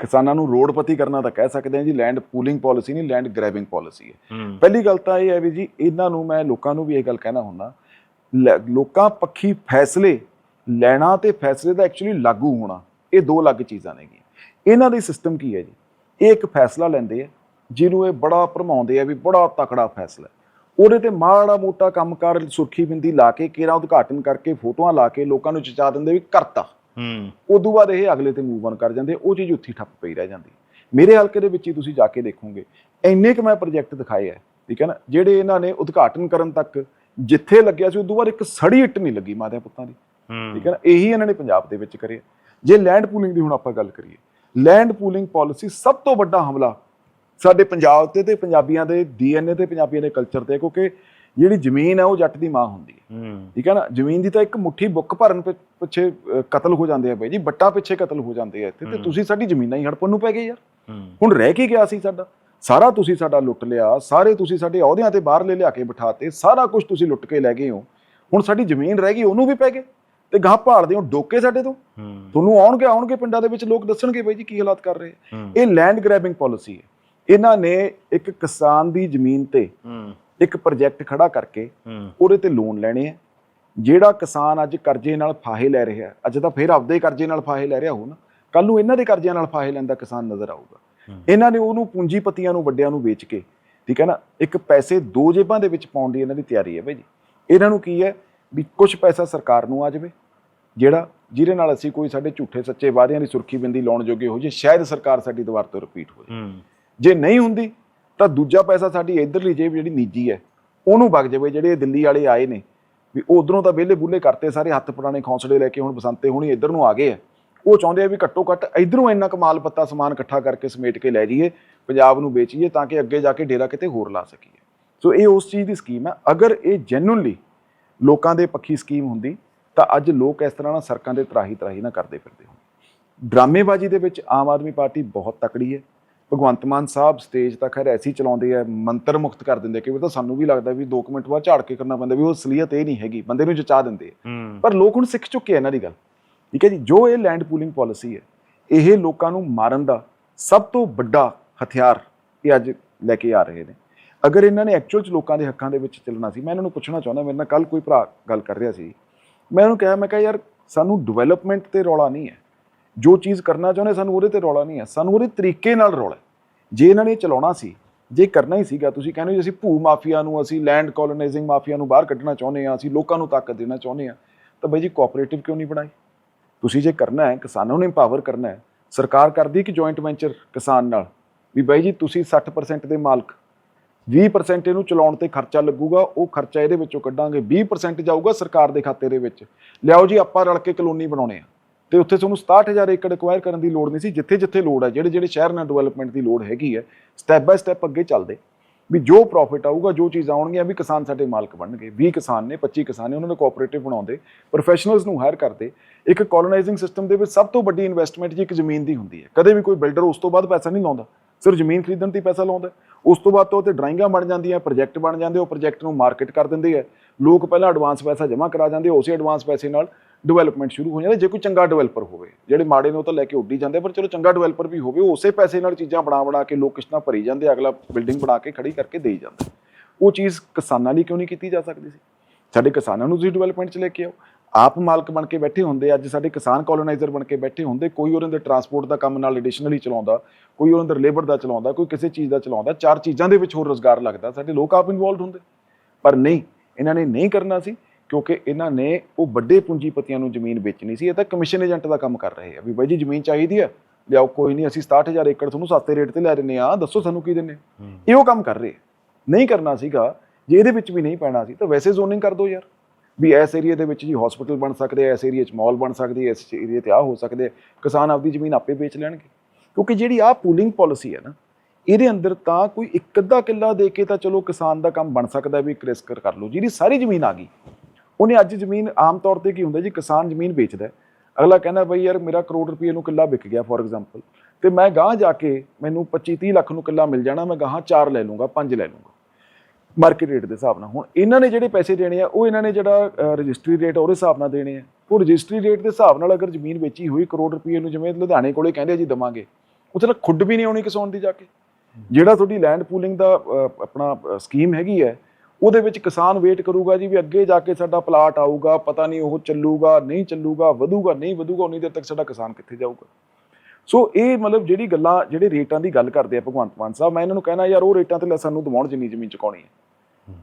ਕਿਸਾਨਾਂ ਨੂੰ ਰੋਡਪਤੀ ਕਰਨਾ ਤਾਂ ਕਹਿ ਸਕਦੇ ਹਾਂ ਜੀ ਲੈਂਡ ਪੂਲਿੰਗ ਪਾਲਿਸੀ ਨਹੀਂ ਲੈਂਡ ਗ੍ਰੈਬਿੰਗ ਪਾਲਿਸੀ ਹੈ। ਪਹਿਲੀ ਗੱਲ ਤਾਂ ਇਹ ਹੈ ਵੀ ਜੀ ਇਹਨਾਂ ਨੂੰ ਮੈਂ ਲੋਕਾਂ ਨੂੰ ਵੀ ਇਹ ਗੱਲ ਕਹਿਣਾ ਹੁੰਦਾ ਲੋਕਾਂ ਪੱਖੀ ਫੈਸਲੇ ਲੈਣਾ ਤੇ ਫੈਸਲੇ ਦਾ ਐਕਚੁਅਲੀ ਲਾਗੂ ਹੋਣਾ ਇਹ ਦੋ ਅਲੱਗ ਚੀਜ਼ਾਂ ਨੇਗੀਆਂ ਇਹਨਾਂ ਦੀ ਸਿਸਟਮ ਕੀ ਹੈ ਜੀ? ਇਹ ਇੱਕ ਫੈਸਲਾ ਲੈਂਦੇ ਆ ਜਿਹਨੂੰ ਇਹ ਬੜਾ ਭਰਮਾਉਂਦੇ ਆ ਵੀ ਬੜਾ ਤਕੜਾ ਫੈਸਲਾ। ਉਹਦੇ ਤੇ ਮਾੜਾ ਮੋਟਾ ਕੰਮਕਾਰ ਸੁਰਖੀ ਬਿੰਦੀ ਲਾ ਕੇ ਕੇਰਾ ਉਦਘਾਟਨ ਕਰਕੇ ਫੋਟੋਆਂ ਲਾ ਕੇ ਲੋਕਾਂ ਨੂੰ ਚਚਾ ਦਿੰਦੇ ਵੀ ਕਰਤਾ। ਹੂੰ। ਉਦੋਂ ਬਾਅਦ ਇਹ ਅਗਲੇ ਤੇ ਮੂਵ ਆਨ ਕਰ ਜਾਂਦੇ ਉਹ ਚੀਜ਼ ਉੱਥੇ ਠੱਪ ਪਈ ਰਹਿ ਜਾਂਦੀ। ਮੇਰੇ ਹਲਕੇ ਦੇ ਵਿੱਚ ਹੀ ਤੁਸੀਂ ਜਾ ਕੇ ਦੇਖੋਗੇ ਇੰਨੇ ਕੁ ਮੈਂ ਪ੍ਰੋਜੈਕਟ ਦਿਖਾਏ ਆ ਠੀਕ ਹੈ ਨਾ? ਜਿਹੜੇ ਇਹਨਾਂ ਨੇ ਉਦਘਾਟਨ ਕਰਨ ਤੱਕ ਜਿੱਥੇ ਲੱਗਿਆ ਸੀ ਉਦੋਂ ਬਾਅਦ ਇੱਕ ਸੜੀ ਇੱਟ ਨਹੀਂ ਲੱਗੀ ਮਾਤਾ ਪੁੱਤਾਂ ਦੀ ਠੀਕ ਹੈ ਨਾ? ਇਹੀ ਇਹਨਾਂ ਨੇ ਪੰਜਾਬ ਦੇ ਵਿੱਚ ਕਰਿਆ। ਜੇ ਲੈਂਡ ਪੂਲਿੰਗ ਦੀ ਹੁਣ ਆਪਾਂ ਗੱਲ ਕਰੀਏ ਲੈਂਡ ਪੂਲਿੰਗ ਪਾਲਿਸੀ ਸਭ ਤੋਂ ਵੱਡਾ ਹਮਲਾ ਸਾਡੇ ਪੰਜਾਬ ਤੇ ਤੇ ਪੰਜਾਬੀਆਂ ਦੇ ਡੀਐਨਏ ਤੇ ਪੰਜਾਬੀਆਂ ਦੇ ਕਲਚਰ ਤੇ ਕਿਉਂਕਿ ਜਿਹੜੀ ਜ਼ਮੀਨ ਹੈ ਉਹ ਜੱਟ ਦੀ ਮਾਂ ਹੁੰਦੀ ਹੈ। ਠੀਕ ਹੈ ਨਾ? ਜ਼ਮੀਨ ਦੀ ਤਾਂ ਇੱਕ ਮੁੱਠੀ ਬੁੱਕ ਭਰਨ ਪਿੱਛੇ ਕਤਲ ਹੋ ਜਾਂਦੇ ਆ ਬਈ ਜੀ ਬੱਟਾ ਪਿੱਛੇ ਕਤਲ ਹੋ ਜਾਂਦੇ ਆ ਇੱਥੇ ਤੇ ਤੁਸੀਂ ਸਾਡੀ ਜ਼ਮੀਨਾਂ ਹੀ ਹੜਪਣ ਨੂੰ ਪੈ ਗਏ ਯਾਰ। ਹੁਣ ਰਹਿ ਕੀ ਗਿਆ ਸੀ ਸਾਡਾ? ਸਾਰਾ ਤੁਸੀਂ ਸਾਡਾ ਲੁੱਟ ਲਿਆ ਸਾਰੇ ਤੁਸੀਂ ਸਾਡੇ ਅਹੁਦਿਆਂ ਤੇ ਬਾਹਰ ਲੈ ਲਿਆ ਕੇ ਬਿਠਾਤੇ ਸਾਰਾ ਕੁਝ ਤੁਸੀਂ ਲੁੱਟ ਕੇ ਲੈ ਗਏ ਹੋ। ਹੁਣ ਸਾਡੀ ਜ਼ਮੀਨ ਰਹਿ ਗਈ ਉਹਨੂੰ ਵੀ ਪੈ ਗਏ ਤੇ ਗਾਹ ਭਾਲਦੇ ਹੋ ਡੋਕੇ ਸਾਡੇ ਤੋਂ। ਤੁਹਾਨੂੰ ਆਉਣਗੇ ਆਉਣਗੇ ਪਿੰਡਾਂ ਦੇ ਵਿੱਚ ਲੋਕ ਦੱਸਣਗੇ ਬਈ ਜੀ ਕੀ ਹਾਲਾਤ ਕਰ ਰਹੇ ਇਹ ਲੈਂਡ ਗ੍ਰੈਬਿੰਗ ਪਾਲਿਸੀ ਹੈ। ਇਹਨਾਂ ਨੇ ਇੱਕ ਕਿਸਾਨ ਦੀ ਜ਼ਮੀਨ ਤੇ ਹੂੰ। ਇੱਕ ਪ੍ਰੋਜੈਕਟ ਖੜਾ ਕਰਕੇ ਹੂੰ। ਉਹਦੇ ਤੇ ਲੋਨ ਲੈਣੇ ਆ। ਜਿਹੜਾ ਕਿਸਾਨ ਅੱਜ ਕਰਜ਼ੇ ਨਾਲ ਫਾਹੇ ਲੈ ਰਿਹਾ ਅੱਜ ਤਾਂ ਫੇਰ ਆਪਦੇ ਕਰਜ਼ੇ ਨਾਲ ਫਾਹੇ ਲੈ ਰਿਹਾ ਹੋ ਨਾ। ਕੱਲ ਨੂੰ ਇਹਨਾਂ ਦੇ ਕਰਜ਼ਿਆਂ ਨਾਲ ਫਾਹੇ ਲੈਂਦਾ ਕਿਸਾਨ ਨਜ਼ਰ ਆਊਗਾ। ਇਹਨਾਂ ਨੇ ਉਹਨੂੰ ਪੂੰਜੀਪਤੀਆਂ ਨੂੰ ਵੱਡਿਆਂ ਨੂੰ ਵੇਚ ਕੇ ਠੀਕ ਹੈ ਨਾ ਇੱਕ ਪੈਸੇ ਦੋ ਜੇਬਾਂ ਦੇ ਵਿੱਚ ਪਾਉਣ ਦੀ ਇਹਨਾਂ ਦੀ ਤਿਆਰੀ ਹੈ ਭਾਈ ਜੀ। ਇਹਨਾਂ ਨੂੰ ਕੀ ਹੈ ਵੀ ਕੁਝ ਪੈਸਾ ਸਰਕਾਰ ਨੂੰ ਆ ਜਾਵੇ ਜਿਹੜਾ ਜਿਹਦੇ ਨਾਲ ਅਸੀਂ ਕੋਈ ਸਾਡੇ ਝੂਠੇ ਸੱਚੇ ਵਾਅਦਿਆਂ ਦੀ ਸੁਰਖੀ ਬਿੰਦੀ ਲਾਉਣ ਜੋਗੇ ਹੋ ਜੇ ਸ਼ਾਇਦ ਸਰਕਾਰ ਸਾਡੀ ਦੁਬਾਰਾ ਤੋਂ ਰਿਪੀਟ ਹੋ ਹੂੰ। ਜੇ ਨਹੀਂ ਹੁੰਦੀ, ਤਾਂ ਦੂਜਾ ਪੈਸਾ ਸਾਡੀ ਇਧਰਲੀ ਜੇਬ ਜਿਹੜੀ ਨਿੱਜੀ ਹੈ, ਉਹਨੂੰ ਵਗ ਜਾਵੇ, ਜਿਹੜੇ ਦਿੱਲੀ ਵਾਲੇ ਆਏ ਨੇ। ਵੀ ਉਧਰੋਂ ਤਾਂ ਵਿਹਲੇ ਬੁੱਲੇ ਕਰਤੇ ਸਾਰੇ ਹੱਥ ਪੁਰਾਣੇ ਖੌਂਸਲੇ ਲੈ ਕੇ ਹੁਣ ਬਸੰਤੇ ਹੁਣੀ ਇੱਧਰ ਨੂੰ ਆ ਗਏ ਆ। ਉਹ ਚਾਹੁੰਦੇ ਆ ਵੀ ਘੱਟੋ ਘੱਟ ਇਧਰੋਂ ਇੰਨਾ ਕਮਾਲ ਪੱਤਾ ਸਮਾਨ ਇਕੱਠਾ ਕਰਕੇ ਸਮੇਟ ਕੇ ਲੈ ਜਾਈਏ, ਪੰਜਾਬ ਨੂੰ ਵੇਚੀਏ ਤਾਂ ਕਿ ਅੱਗੇ ਜਾ ਕੇ ਡੇਰਾ ਕਿਤੇ ਹੋਰ ਲਾ ਸਕੀਏ। ਸੋ ਇਹ ਉਸ ਚੀਜ਼ ਦੀ ਸਕੀਮ ਹੈ ਅਗਰ ਇਹ ਜੈਨੂਨਲੀ ਲੋਕਾਂ ਦੇ ਪੱਖੀ ਸਕੀਮ ਹੁੰਦੀ, ਤਾਂ ਅੱਜ ਲੋਕ ਇਸ ਤਰ੍ਹਾਂ ਨਾਲ ਸੜਕਾਂ ਦੇ ਤਰਾਹੀ ਤਰਾਹੀ ਨਾ ਕਰਦੇ ਫਿਰਦੇ ਹੋ ਡਰਾਮੇਬਾਜ਼ੀ ਦੇ ਵਿੱਚ ਆਮ ਆਦਮੀ ਪਾਰਟੀ ਬਹੁਤ ਤਕੜੀ ਹੈ। ਭਗਵੰਤ ਮਾਨ ਸਾਹਿਬ ਸਟੇਜ ਤਾਂ ਖੈਰ ਐਸੀ ਚਲਾਉਂਦੇ ਆ ਮੰਤਰ ਮੁਕਤ ਕਰ ਦਿੰਦੇ ਕਿ ਉਹ ਤਾਂ ਸਾਨੂੰ ਵੀ ਲੱਗਦਾ ਵੀ 2 ਮਿੰਟ ਬਾਅਦ ਝਾੜ ਕੇ ਕਰਨਾ ਪੈਂਦਾ ਵੀ ਉਹ ਅਸਲੀਅਤ ਇਹ ਨਹੀਂ ਹੈਗੀ ਬੰਦੇ ਨੂੰ ਜਚਾ ਦਿੰਦੇ ਪਰ ਲੋਕ ਹੁਣ ਸਿੱਖ ਚੁੱਕੇ ਆ ਇਹਨਾਂ ਦੀ ਗੱਲ। ਠੀਕ ਹੈ ਜੀ ਜੋ ਇਹ ਲੈਂਡ ਪੂਲਿੰਗ ਪਾਲਿਸੀ ਹੈ ਇਹ ਲੋਕਾਂ ਨੂੰ ਮਾਰਨ ਦਾ ਸਭ ਤੋਂ ਵੱਡਾ ਹਥਿਆਰ ਇਹ ਅੱਜ ਲੈ ਕੇ ਆ ਰਹੇ ਨੇ। ਅਗਰ ਇਹਨਾਂ ਨੇ ਐਕਚੁਅਲ ਚ ਲੋਕਾਂ ਦੇ ਹੱਕਾਂ ਦੇ ਵਿੱਚ ਚੱਲਣਾ ਸੀ ਮੈਂ ਇਹਨਾਂ ਨੂੰ ਪੁੱਛਣਾ ਚਾਹੁੰਦਾ ਮੇਰੇ ਨਾਲ ਕੱਲ ਕੋਈ ਭਰਾ ਗੱਲ ਕਰ ਰਿਹਾ ਸੀ। ਮੈਂ ਉਹਨੂੰ ਕਿਹਾ ਮੈਂ ਕਿਹਾ ਯਾਰ ਸਾਨੂੰ ਡਿਵੈਲਪਮੈਂਟ ਤੇ ਰੌਲਾ ਨਹੀਂ ਹੈ। ਜੋ ਚੀਜ਼ ਕਰਨਾ ਚਾਹੁੰਦੇ, ਸਾਨੂੰ ਉਹਦੇ ਤੇ ਰੌਲਾ ਨਹੀਂ ਹੈ। ਸਾਨੂੰ ਉਹਦੇ ਤਰੀਕੇ ਨਾਲ ਰੌਲਾ ਜੇ ਇਹਨਾਂ ਨੇ ਚਲਾਉਣਾ ਸੀ, ਜੇ ਕਰਨਾ ਹੀ ਸੀਗਾ, ਤੁਸੀਂ ਕਹਿੰਦੇ ਹੋ ਜੀ ਅਸੀਂ ਭੂ ਮਾਫੀਆ ਨੂੰ, ਅਸੀਂ ਲੈਂਡ ਕੋਲੋਨਾਈਜ਼ਿੰਗ ਮਾਫੀਆ ਨੂੰ ਬਾਹਰ ਕੱਢਣਾ ਚਾਹੁੰਦੇ ਆ ਅਸੀਂ ਲੋਕਾਂ ਨੂੰ ਤਾਕਤ ਦੇਣਾ ਚਾਹੁੰਦੇ ਆ ਤਾਂ ਬਾਈ ਜੀ ਕੋਆਪਰੇਟਿਵ ਕਿਉਂ ਨਹੀਂ ਬਣਾਈ ਤੁਸੀਂ ਜੇ ਕਰਨਾ ਹੈ, ਕਿਸਾਨਾਂ ਨੂੰ ਇੰਪਾਵਰ ਕਰਨਾ ਹੈ, ਸਰਕਾਰ ਕਰਦੀ ਕਿ ਜੁਆਇੰਟ ਵੈਂਚਰ ਕਿਸਾਨ ਨਾਲ? ਵੀ ਬਾਈ ਜੀ ਤੁਸੀਂ 60% ਦੇ ਮਾਲਕ 20% ਇਹਨੂੰ ਚਲਾਉਣ ਤੇ ਖਰਚਾ ਲੱਗੂਗਾ, ਉਹ ਖਰਚਾ ਇਹਦੇ ਵਿੱਚੋਂ ਕੱਢਾਂਗੇ 20% ਜਾਊਗਾ ਸਰਕਾਰ ਦੇ ਖਾਤੇ ਦੇ ਵਿੱਚ। ਲਿਆਓ ਜੀ, ਆਪਾਂ ਰਲ ਕੇ ਕਲੋਨੀ ਬਣਾਉਣੇ ਆ। ਤੇ ਉੱਥੇ ਤੁਹਾਨੂੰ 67000 ਏਕੜ ਐਕਵਾਇਰ ਕਰਨ ਦੀ ਲੋੜ ਨਹੀਂ ਸੀ, ਜਿੱਥੇ ਜਿੱਥੇ ਲੋੜ ਹੈ, ਜਿਹੜੇ ਜਿਹੜੇ ਸ਼ਹਿਰ ਨਾਲ ਡਿਵੈਲਪਮੈਂਟ ਦੀ ਲੋੜ ਹੈਗੀ ਹੈ ਸਟੈਪ ਬਾਏ ਸਟੈਪ ਅੱਗੇ ਚੱਲਦੇ। ਵੀ ਜੋ ਪ੍ਰੋਫਿਟ ਆਊਗਾ, ਜੋ ਚੀਜ਼ਾਂ ਆਉਣਗੀਆਂ, ਵੀ ਕਿਸਾਨ ਸਾਡੇ ਮਾਲਕ ਬਣਨਗੇ। 20 ਕਿਸਾਨ ਨੇ 25 ਕਿਸਾਨ ਨੇ, ਉਹਨਾਂ ਨੂੰ ਕੋਆਪਰੇਟਿਵ ਬਣਾਉਂਦੇ ਪ੍ਰੋਫੈਸ਼ਨਲਸ ਨੂੰ ਹਾਇਰ ਕਰਦੇ। ਇੱਕ ਕੋਲੋਨਾਈਜ਼ਿੰਗ ਸਿਸਟਮ ਦੇ ਵਿੱਚ ਸਭ ਤੋਂ ਵੱਡੀ ਇਨਵੈਸਟਮੈਂਟ ਜੀ ਇੱਕ ਜ਼ਮੀਨ ਦੀ ਹੁੰਦੀ ਹੈ। ਕਦੇ ਵੀ ਕੋਈ ਬਿਲਡਰ ਉਸ ਤੋਂ ਬਾਅਦ ਪੈਸਾ ਨਹੀਂ ਲਾਉਂਦਾ। ਸਿਰਫ ਜ਼ਮੀਨ ਖਰੀਦਣ ਤੇ ਪੈਸਾ ਲਾਉਂਦਾ ਉਸ ਤੋਂ ਬਾਅਦ ਤੋਂ ਤੇ ਡਰਾਇੰਗਾਂ ਬਣ ਜਾਂਦੀਆਂ ਪ੍ਰੋਜੈਕਟ ਬਣ ਜਾਂਦੇ, ਉਹ ਪ੍ਰੋਜੈਕਟ ਨੂੰ ਮਾਰਕੀਟ ਕਰ ਦਿੰਦੇ ਆ ਲੋਕ ਪਹਿਲਾਂ ਐਡਵਾਂਸ ਪੈਸਾ ਜਮ੍ਹਾਂ ਕਰਾ ਜਾਂਦੇ, ਉਸੇ ਐਡਵਾਂਸ ਪੈਸੇ ਨਾਲ ਡਿਵੈਲਪਮੈਂਟ ਸ਼ੁਰੂ ਹੋ ਜਾਂਦੀ ਜੇ ਕੋਈ ਚੰਗਾ ਡਿਵੈਲਪਰ ਹੋਵੇ, ਜਿਹੜੇ ਮਾੜੇ ਨੇ ਉਹ ਤਾਂ ਲੈ ਕੇ ਉੱਡੀ ਜਾਂਦੇ ਪਰ ਚਲੋ ਚੰਗਾ ਡਿਵੈਲਪਰ ਵੀ ਹੋਵੇ ਉਸੇ ਪੈਸੇ ਨਾਲ ਚੀਜ਼ਾਂ ਬਣਾ ਬਣਾ ਕੇ ਲੋਕ ਕਿਸ਼ਤਾਂ ਭਰੀ ਜਾਂਦੇ ਅਗਲਾ ਬਿਲਡਿੰਗ ਬਣਾ ਕੇ ਖੜੀ ਕਰਕੇ ਦੇਈ ਜਾਂਦਾ। ਉਹ ਚੀਜ਼ ਕਿਸਾਨਾਂ ਲਈ ਕਿਉਂ ਨਹੀਂ ਕੀਤੀ ਜਾ ਸਕਦੀ ਸੀ? ਸਾਡੇ ਕਿਸਾਨਾਂ ਨੂੰ ਤੁਸੀਂ ਡਿਵੈਲਪਮੈਂਟ 'ਚ ਲੈ ਕੇ ਆਓ। ਆਪ ਮਾਲਕ ਬਣ ਕੇ ਬੈਠੇ ਹੁੰਦੇ ਅੱਜ ਸਾਡੇ ਕਿਸਾਨ ਕੋਲੋਨਾਈਜ਼ਰ ਬਣ ਕੇ ਬੈਠੇ ਹੁੰਦੇ, ਕੋਈ ਉਹਨਾਂ ਦੇ ਟਰਾਂਸਪੋਰਟ ਦਾ ਕੰਮ ਨਾਲ ਐਡੀਸ਼ਨਲੀ ਚਲਾਉਂਦਾ, ਕੋਈ ਉਹਨਾਂ ਦੇ ਲੇਬਰ ਦਾ ਚਲਾਉਂਦਾ, ਕੋਈ ਕਿਸੇ ਚੀਜ਼ ਦਾ ਚਲਾਉਂਦਾ, ਚਾਰ ਚੀਜ਼ਾਂ ਦੇ ਵਿੱਚ ਹੋਰ ਰੋਜ਼ਗਾਰ ਲੱਗਦਾ, ਸਾਡੇ ਲੋਕ ਆਪ ਇਨਵੋਲਡ ਹੁੰਦੇ। ਪਰ ਨਹੀਂ, ਇਹਨਾਂ ਨੇ ਨਹੀਂ ਕਰਨਾ ਸੀ। ਕਿਉਂਕਿ ਇਹਨਾਂ ਨੇ ਉਹ ਵੱਡੇ ਪੂੰਜੀਪਤੀਆਂ ਨੂੰ ਜ਼ਮੀਨ ਵੇਚਣੀ ਸੀ ਇਹ ਤਾਂ ਕਮਿਸ਼ਨ ਏਜੰਟ ਦਾ ਕੰਮ ਕਰ ਰਹੇ ਆ ਵੀ ਬਾਈ ਜੀ ਜ਼ਮੀਨ ਚਾਹੀਦੀ ਆ ਲਿਆਓ ਕੋਈ ਨਹੀਂ ਅਸੀਂ 67000 ਏਕੜ ਤੁਹਾਨੂੰ ਸਸਤੇ ਰੇਟ ਤੇ ਲੈ ਦਿੰਨੇ ਆ ਦੱਸੋ ਸਾਨੂੰ ਕੀ ਦਿੰਨੇ ਇਹ ਉਹ ਕੰਮ ਕਰ ਰਹੇ। ਨਹੀਂ ਕਰਨਾ ਸੀਗਾ ਜੇ ਇਹਦੇ ਵਿੱਚ ਵੀ ਨਹੀਂ ਪੈਣਾ ਸੀ ਤਾਂ ਵੈਸੇ ਜ਼ੋਨਿੰਗ ਕਰ ਦਿਓ ਯਾਰ। ਵੀ ਇਸ ਏਰੀਆ ਦੇ ਵਿੱਚ ਜੀ ਹਸਪੀਟਲ ਬਣ ਸਕਦੇ ਆ ਇਸ ਏਰੀਆ 'ਚ ਮਾਲ ਬਣ ਸਕਦੀ ਹੈ ਇਸ ਏਰੀਆ ਤੇ ਆ ਹੋ ਸਕਦੇ ਕਿਸਾਨ ਆਪਦੀ ਜ਼ਮੀਨ ਆਪੇ ਵੇਚ ਲੈਣਗੇ। ਕਿਉਂਕਿ ਜਿਹੜੀ ਆ ਪੂਲਿੰਗ ਪਾਲਿਸੀ ਹੈ ਨਾ ਇਹਦੇ ਅੰਦਰ ਤਾਂ ਕੋਈ ਇੱਕ ਅੱਧਾ ਕਿੱਲਾ ਦੇ ਕੇ ਤਾਂ ਚਲੋ ਕਿਸਾਨ ਦਾ ਕੰਮ ਬਣ ਸਕਦਾ ਵੀ ਰਿਸਕ ਕਰ ਲਓ ਜਿਹਦੀ ਸਾਰੀ ਜ਼ਮੀਨ ਆ ਗਈ। ਉਹਨੇ ਅੱਜ ਜ਼ਮੀਨ ਆਮ ਤੌਰ ਤੇ ਕੀ ਹੁੰਦਾ ਜੀ, ਕਿਸਾਨ ਜ਼ਮੀਨ ਵੇਚਦਾ ਅਗਲਾ ਕਹਿੰਦਾ ਬਈ ਯਾਰ ਮੇਰਾ ਕਰੋੜ ਰੁਪਏ ਨੂੰ ਕਿੱਲਾ ਵਿਕ ਗਿਆ ਫੋਰ ਐਗਜ਼ਾਮਪਲ ਤੇ ਮੈਂ ਗਾਂਹ ਜਾ ਕੇ ਮੈਨੂੰ 25 30 ਲੱਖ ਨੂੰ ਕਿੱਲਾ ਮਿਲ ਜਾਣਾ, ਮੈਂ ਗਾਂਹ 4 ਲੈ ਲੂੰਗਾ 5 ਲੈ ਲੂੰਗਾ ਮਾਰਕੀਟ ਰੇਟ ਦੇ ਹਿਸਾਬ ਨਾਲ। ਹੁਣ ਇਹਨਾਂ ਨੇ ਜਿਹੜੇ ਪੈਸੇ ਦੇਣੇ ਆ, ਉਹ ਇਹਨਾਂ ਨੇ ਜਿਹੜਾ ਰਜਿਸਟਰੀ ਰੇਟ ਉਹਦੇ ਹਿਸਾਬ ਨਾਲ ਦੇਣੇ ਆ। ਉਹ ਰਜਿਸਟਰੀ ਰੇਟ ਦੇ ਹਿਸਾਬ ਨਾਲ ਅਗਰ ਜ਼ਮੀਨ ਵੇਚੀ ਹੋਈ ਕਰੋੜ ਰੁਪਏ ਨੂੰ, ਜਿਵੇਂ ਲੁਧਿਆਣੇ ਕੋਲੇ ਕਹਿੰਦੇ ਆ ਜੀ ਦਵਾਂਗੇ ਉੱਥੇ ਤਾਂ ਖੁੱਡ ਵੀ ਨਹੀਂ ਆਉਣੀ ਕਿਸਾਨ ਦੀ ਜਾ ਕੇ। ਜਿਹੜਾ ਤੁਹਾਡੀ ਲੈਂਡ ਪੂਲਿੰਗ ਦਾ ਆਪਣਾ ਸਕੀਮ ਹੈਗੀ ਹੈ ਉਹਦੇ ਵਿੱਚ ਕਿਸਾਨ ਵੇਟ ਕਰੂਗਾ ਜੀ ਵੀ ਅੱਗੇ ਜਾ ਕੇ ਸਾਡਾ ਪਲਾਟ ਆਊਗਾ, ਪਤਾ ਨਹੀਂ ਉਹ ਚੱਲੂਗਾ, ਨਹੀਂ ਚੱਲੂਗਾ, ਵਧੂਗਾ, ਨਹੀਂ ਵਧੂਗਾ, ਉਨੀ ਦੇਰ ਤੱਕ ਸਾਡਾ ਕਿਸਾਨ ਕਿੱਥੇ ਜਾਊਗਾ। ਸੋ ਇਹ ਮਤਲਬ ਜਿਹੜੀ ਗੱਲਾਂ, ਜਿਹੜੇ ਰੇਟਾਂ ਦੀ ਗੱਲ ਕਰਦੇ ਆ ਭਗਵੰਤ ਮਾਨ ਸਾਹਿਬ, ਮੈਂ ਇਹਨਾਂ ਨੂੰ ਕਹਿਣਾ ਯਾਰ ਉਹ ਰੇਟਾਂ ਤੇ ਲੈ ਸਾਨੂੰ ਦਿਵਾਉਣ ਜਿੰਨੀ ਜ਼ਮੀਨ ਚੁਕਾਉਣੀ ਹੈ।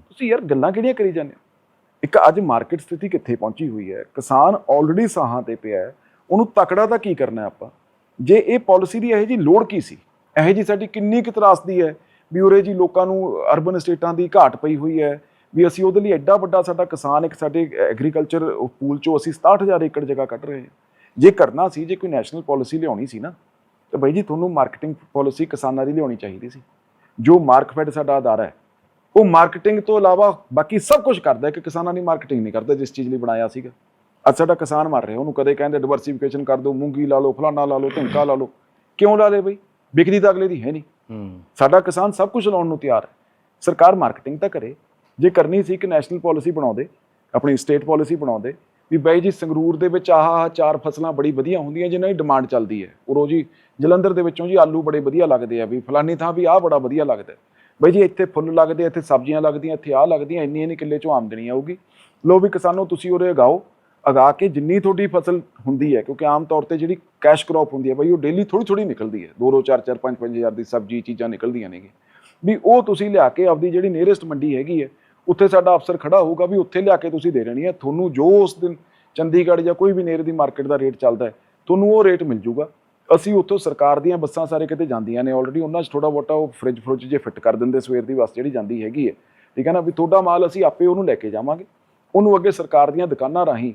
ਤੁਸੀਂ ਯਾਰ ਗੱਲਾਂ ਕਿਹੜੀਆਂ ਕਰੀ ਜਾਂਦੇ ਹੋ? ਇੱਕ ਅੱਜ ਮਾਰਕੀਟ ਸਥਿਤੀ ਕਿੱਥੇ ਪਹੁੰਚੀ ਹੋਈ ਹੈ? ਕਿਸਾਨ ਆਲਰੇਡੀ ਸਾਹਾਂ ਤੇ ਪਿਆ ਹੈ। ਉਹਨੂੰ ਤਕੜਾ ਤਾਂ ਕੀ ਕਰਨਾ ਆਪਾਂ? ਜੇ ਇਹ ਪਾਲਿਸੀ ਦੀ ਇਹੋ ਜੀ ਲੋੜ ਕੀ ਸੀ? ਇਹੋ ਜੀ ਸਾਡੀ ਕਿੰਨੀ ਕੁ ਤਰਾਸਦੀ ਹੈ? ਵੀ ਉਰੇ ਜੀ ਲੋਕਾਂ ਨੂੰ ਅਰਬਨ ਸਟੇਟਾਂ ਦੀ ਘਾਟ ਪਈ ਹੋਈ ਹੈ, ਵੀ ਅਸੀਂ ਉਹਦੇ ਲਈ ਐਡਾ ਵੱਡਾ ਸਾਡਾ ਕਿਸਾਨ ਇੱਕ ਸਾਡੇ ਐਗਰੀਕਲਚਰ ਪੂਲ ਚੋਂ ਅਸੀਂ 67000 ਏਕੜ ਜਗ੍ਹਾ ਕੱਢ ਰਹੇ ਹਾਂ। ਜੇ ਕਰਨਾ ਸੀ, ਜੇ ਕੋਈ ਨੈਸ਼ਨਲ ਪਾਲਿਸੀ ਲਿਆਉਣੀ ਸੀ ਨਾ, ਤਾਂ ਬਾਈ ਜੀ ਤੁਹਾਨੂੰ ਮਾਰਕੀਟਿੰਗ ਪਾਲਿਸੀ ਕਿਸਾਨਾਂ ਦੀ ਲਿਆਉਣੀ ਚਾਹੀਦੀ ਸੀ। ਜੋ ਮਾਰਕਫੈਡ ਸਾਡਾ ਅਦਾਰਾ ਹੈ, ਉਹ ਮਾਰਕੀਟਿੰਗ ਤੋਂ ਇਲਾਵਾ ਬਾਕੀ ਸਭ ਕੁਝ ਕਰਦਾ ਹੈ ਕਿ ਕਿਸਾਨਾਂ ਦੀ ਮਾਰਕੀਟਿੰਗ ਨਹੀਂ ਕਰਦਾ ਜਿਸ ਚੀਜ਼ ਲਈ ਬਣਾਇਆ ਸੀਗਾ। ਅੱਜ ਸਾਡਾ ਕਿਸਾਨ ਮਰ ਰਿਹਾ, ਉਹਨੂੰ ਕਦੇ ਕਹਿੰਦੇ ਡਿਵਰਸੀਫਿਕੇਸ਼ਨ ਕਰ ਦਿਓ, ਮੂੰਗੀ ਲਾ ਲਓ, ਫਲਾਨਾ ਲਾ ਲਓ ਢਿੰਕਾ ਲਾ ਲਓ, ਕਿਉਂ ਲਾ ਲੇ ਬਈ? ਵਿਕਰੀ ਤਾਂ ਅਗਲੇ ਦੀ ਹੈ ਨਹੀਂ। ਸਾਡਾ ਕਿਸਾਨ ਸਭ ਕੁਝ ਲਾਉਣ ਨੂੰ ਤਿਆਰ ਹੈ। ਸਰਕਾਰ ਮਾਰਕੀਟਿੰਗ ਤਾਂ ਕਰੇ। ਜੇ ਕਰਨੀ ਸੀ ਕਿ ਨੈਸ਼ਨਲ ਪਾਲਿਸੀ ਬਣਾਉਂਦੇ, ਆਪਣੀ ਸਟੇਟ ਪਾਲਿਸੀ ਬਣਾਉਂਦੇ, ਵੀ ਬਾਈ ਜੀ ਸੰਗਰੂਰ ਦੇ ਵਿੱਚ ਆਹ ਆਹ ਚਾਰ ਫਸਲਾਂ ਬੜੀ ਵਧੀਆ ਹੁੰਦੀਆਂ ਜਿਨ੍ਹਾਂ ਦੀ ਡਿਮਾਂਡ ਚੱਲਦੀ ਹੈ। ਉਰੋ ਜੀ ਜਲੰਧਰ ਦੇ ਵਿੱਚੋਂ ਜੀ ਆਲੂ ਬੜੇ ਵਧੀਆ ਲੱਗਦੇ ਆ, ਵੀ ਫਲਾਨੀ ਥਾਂ ਵੀ ਆਹ ਬੜਾ ਵਧੀਆ ਲੱਗਦਾ ਬਾਈ ਜੀ ਇੱਥੇ ਫੁੱਲ ਲੱਗਦੇ ਇੱਥੇ ਸਬਜ਼ੀਆਂ ਲੱਗਦੀਆਂ, ਇੱਥੇ ਆਹ ਲੱਗਦੀਆਂ ਇੰਨੀ ਇੰਨੀ ਕਿੱਲੇ ਚੋਂ ਆਮਦਨੀ ਆਊਗੀ। ਲੋ ਵੀ ਕਿਸਾਨੋ, ਤੁਸੀਂ ਉਰੇ ਉਗਾਓ। ਅਗਾ ਕੇ ਜਿੰਨੀ ਤੁਹਾਡੀ ਫਸਲ ਹੁੰਦੀ ਹੈ, ਕਿਉਂਕਿ ਆਮ ਤੌਰ ਤੇ ਜਿਹੜੀ ਕੈਸ਼ ਕ੍ਰੌਪ ਹੁੰਦੀ ਹੈ ਬਈ, ਉਹ ਡੇਲੀ ਥੋੜੀ ਥੋੜੀ ਨਿਕਲਦੀ ਹੈ। 2 2 4 4 5 5000 ਦੀ ਸਬਜ਼ੀ ਚੀਜ਼ਾਂ ਨਿਕਲਦੀਆਂ ਨੇਗੇ ਵੀ ਉਹ ਤੁਸੀਂ ਲਿਆ ਕੇ ਆਪਦੀ ਜਿਹੜੀ ਨੀਅਰੈਸਟ ਮੰਡੀ ਹੈਗੀ ਹੈ, ਉੱਥੇ ਸਾਡਾ ਅਫਸਰ ਖੜਾ ਹੋਊਗਾ ਵੀ ਉੱਥੇ ਲਿਆ ਕੇ ਤੁਸੀਂ ਦੇ ਦੇਣੀ ਹੈ। ਤੁਹਾਨੂੰ ਜੋ ਉਸ ਦਿਨ ਚੰਡੀਗੜ੍ਹ ਜਾਂ ਕੋਈ ਵੀ ਨੇਰ ਦੀ ਮਾਰਕੀਟ ਦਾ ਰੇਟ ਚੱਲਦਾ ਹੈ, ਤੁਹਾਨੂੰ ਉਹ ਰੇਟ ਮਿਲ ਜੂਗਾ। ਅਸੀਂ ਉੱਥੋਂ ਸਰਕਾਰ ਦੀਆਂ ਬੱਸਾਂ ਸਾਰੇ ਕਿਤੇ ਜਾਂਦੀਆਂ ਨੇ ਆਲਰੇਡੀ ਉਹਨਾਂ 'ਚ ਥੋੜਾ ਬਹੁਤਾ ਉਹ ਫ੍ਰਿਜ ਫ੍ਰਿਜ ਜੇ ਫਿੱਟ ਕਰ ਦਿੰਦੇ ਸਵੇਰ ਦੀ ਬੱਸ ਜਿਹੜੀ ਜਾਂਦੀ ਹੈਗੀ ਹੈ। ਠੀਕ ਹੈ ਨਾ? ਵੀ ਤੁਹਾਡਾ ਮਾਲ ਅਸੀਂ ਆਪੇ ਉਹਨੂੰ ਲੈ ਕੇ ਜਾਵਾਂਗੇ। ਉਹਨੂੰ ਅੱਗੇ ਸਰਕਾਰ ਦੀਆਂ ਦੁਕਾਨਾਂ ਰਾਹੀਂ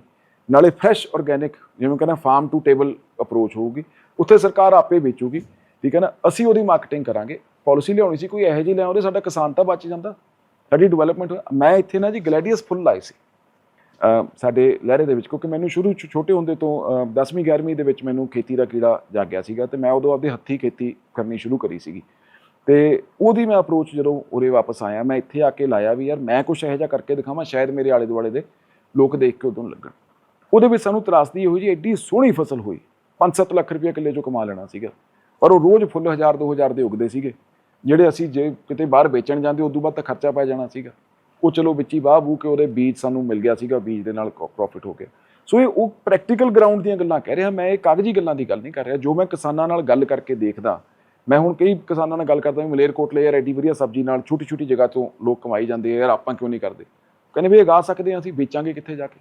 ਨਾਲੇ ਫਰੈਸ਼ ਆਰਗੈਨਿਕ ਜਿਵੇਂ ਕਹਿੰਦਾ ਫਾਰਮ ਟੂ ਟੇਬਲ ਅਪਰੋਚ ਹੋਊਗੀ। ਉੱਥੇ ਸਰਕਾਰ ਆਪੇ ਵੇਚੂਗੀ, ਠੀਕ ਹੈ ਨਾ? ਅਸੀਂ ਉਹਦੀ ਮਾਰਕੀਟਿੰਗ ਕਰਾਂਗੇ। ਪਾਲਿਸੀ ਲਿਆਉਣੀ ਸੀ, ਕੋਈ ਇਹੋ ਜਿਹੀ ਲਿਆਉਂਦੇ ਸਾਡਾ ਕਿਸਾਨ ਤਾਂ ਬਚ ਜਾਂਦਾ। ਸਾਡੀ ਡਿਵੈਲਪਮੈਂਟ ਮੈਂ ਇੱਥੇ ਨਾ ਜੀ ਗਲੈਡੀਅਸ ਫੁੱਲ ਲਾਏ ਸੀ। ਸਾਡੇ ਲਹਿਰੇ ਦੇ ਵਿੱਚ, ਕਿਉਂਕਿ ਮੈਨੂੰ ਸ਼ੁਰੂ 'ਚ ਛੋਟੇ ਹੁੰਦੇ ਤੋਂ 10ਵੀਂ 11ਵੀਂ ਦੇ ਵਿੱਚ ਮੈਨੂੰ ਖੇਤੀ ਦਾ ਕੀੜਾ ਜਾਗ ਗਿਆ ਸੀਗਾ ਤੇ ਮੈਂ ਉਦੋਂ ਆਪਦੇ ਹੱਥੀਂ ਖੇਤੀ ਕਰਨੀ ਸ਼ੁਰੂ ਕਰੀ ਸੀਗੀ। ਤੇ ਉਹਦੀ ਮੈਂ ਅਪਰੋਚ ਜਦੋਂ ਉਰੇ ਵਾਪਸ ਆਇਆ, ਮੈਂ ਇੱਥੇ ਆ ਕੇ ਲਾਇਆ ਵੀ, ਯਾਰ, ਮੈਂ ਕੁਝ ਇਹੋ ਜਿਹਾ ਕਰਕੇ ਦਿਖਾਵਾਂ, ਸ਼ਾਇਦ ਮੇਰੇ ਆਲੇ ਦੁਆਲੇ ਦੇ ਲੋਕ ਦੇਖ ਕੇ ਉਦੋਂ ਲੱਗਣ। ਉਹਦੇ ਵਿੱਚ ਸਾਨੂੰ ਤਰਾਸਦੀ ਇਹੋ ਜੀ ਐਡੀ ਸੋਹਣੀ ਫਸਲ ਹੋਈ। 5-7 ਲੱਖ ਰੁਪਏ ਕਿੱਲੇ ਚੋਂ ਕਮਾ ਲੈਣਾ ਸੀਗਾ। ਪਰ ਉਹ ਰੋਜ਼ ਫੁੱਲ 1000 2000 ਦੇ ਉਗਦੇ ਸੀਗੇ। ਜਿਹੜੇ ਅਸੀਂ ਜੇ ਕਿਤੇ ਬਾਹਰ ਵੇਚਣ ਜਾਂਦੇ, ਉਦੋਂ ਬਾਅਦ ਤਾਂ ਖਰਚਾ ਪੈ ਜਾਣਾ ਸੀਗਾ। ਉਹ ਚਲੋ ਵਿੱਚ ਹੀ ਬਾਹ ਬੂ ਕੇ ਉਹਦੇ ਬੀਜ ਸਾਨੂੰ ਮਿਲ ਗਿਆ ਸੀਗਾ, ਬੀਜ ਦੇ ਨਾਲ ਪ੍ਰੋਫਿਟ ਹੋ ਗਿਆ। ਸੋ ਇਹ ਉਹ ਪ੍ਰੈਕਟੀਕਲ ਗਰਾਊਂਡ ਦੀਆਂ ਗੱਲਾਂ ਕਹਿ ਰਿਹਾ। ਮੈਂ ਇਹ ਕਾਗਜ਼ੀ ਗੱਲਾਂ ਦੀ ਗੱਲ ਨਹੀਂ ਕਰ ਰਿਹਾ। ਜੋ ਮੈਂ ਕਿਸਾਨਾਂ ਨਾਲ ਗੱਲ ਕਰਕੇ ਦੇਖਦਾ, ਮੈਂ ਹੁਣ ਕਈ ਕਿਸਾਨਾਂ ਨਾਲ ਗੱਲ ਕਰਦਾ ਵੀ ਮਲੇਰਕੋਟਲੇ ਯਾਰ, ਐਡੀ ਵਧੀਆ ਸਬਜ਼ੀ ਨਾਲ ਛੋਟੀ ਛੋਟੀ ਜਗ੍ਹਾ ਤੋਂ ਲੋਕ ਕਮਾਈ ਜਾਂਦੇ ਯਾਰ ਆਪਾਂ ਕਿਉਂ ਨਹੀਂ ਕਰਦੇ? ਕਹਿੰਦੇ ਵੀ ਉਗਾ ਸਕਦੇ ਹਾਂ ਅਸੀਂ ਵੇਚਾਂਗੇ ਕਿੱਥੇ ਜਾ ਕੇ?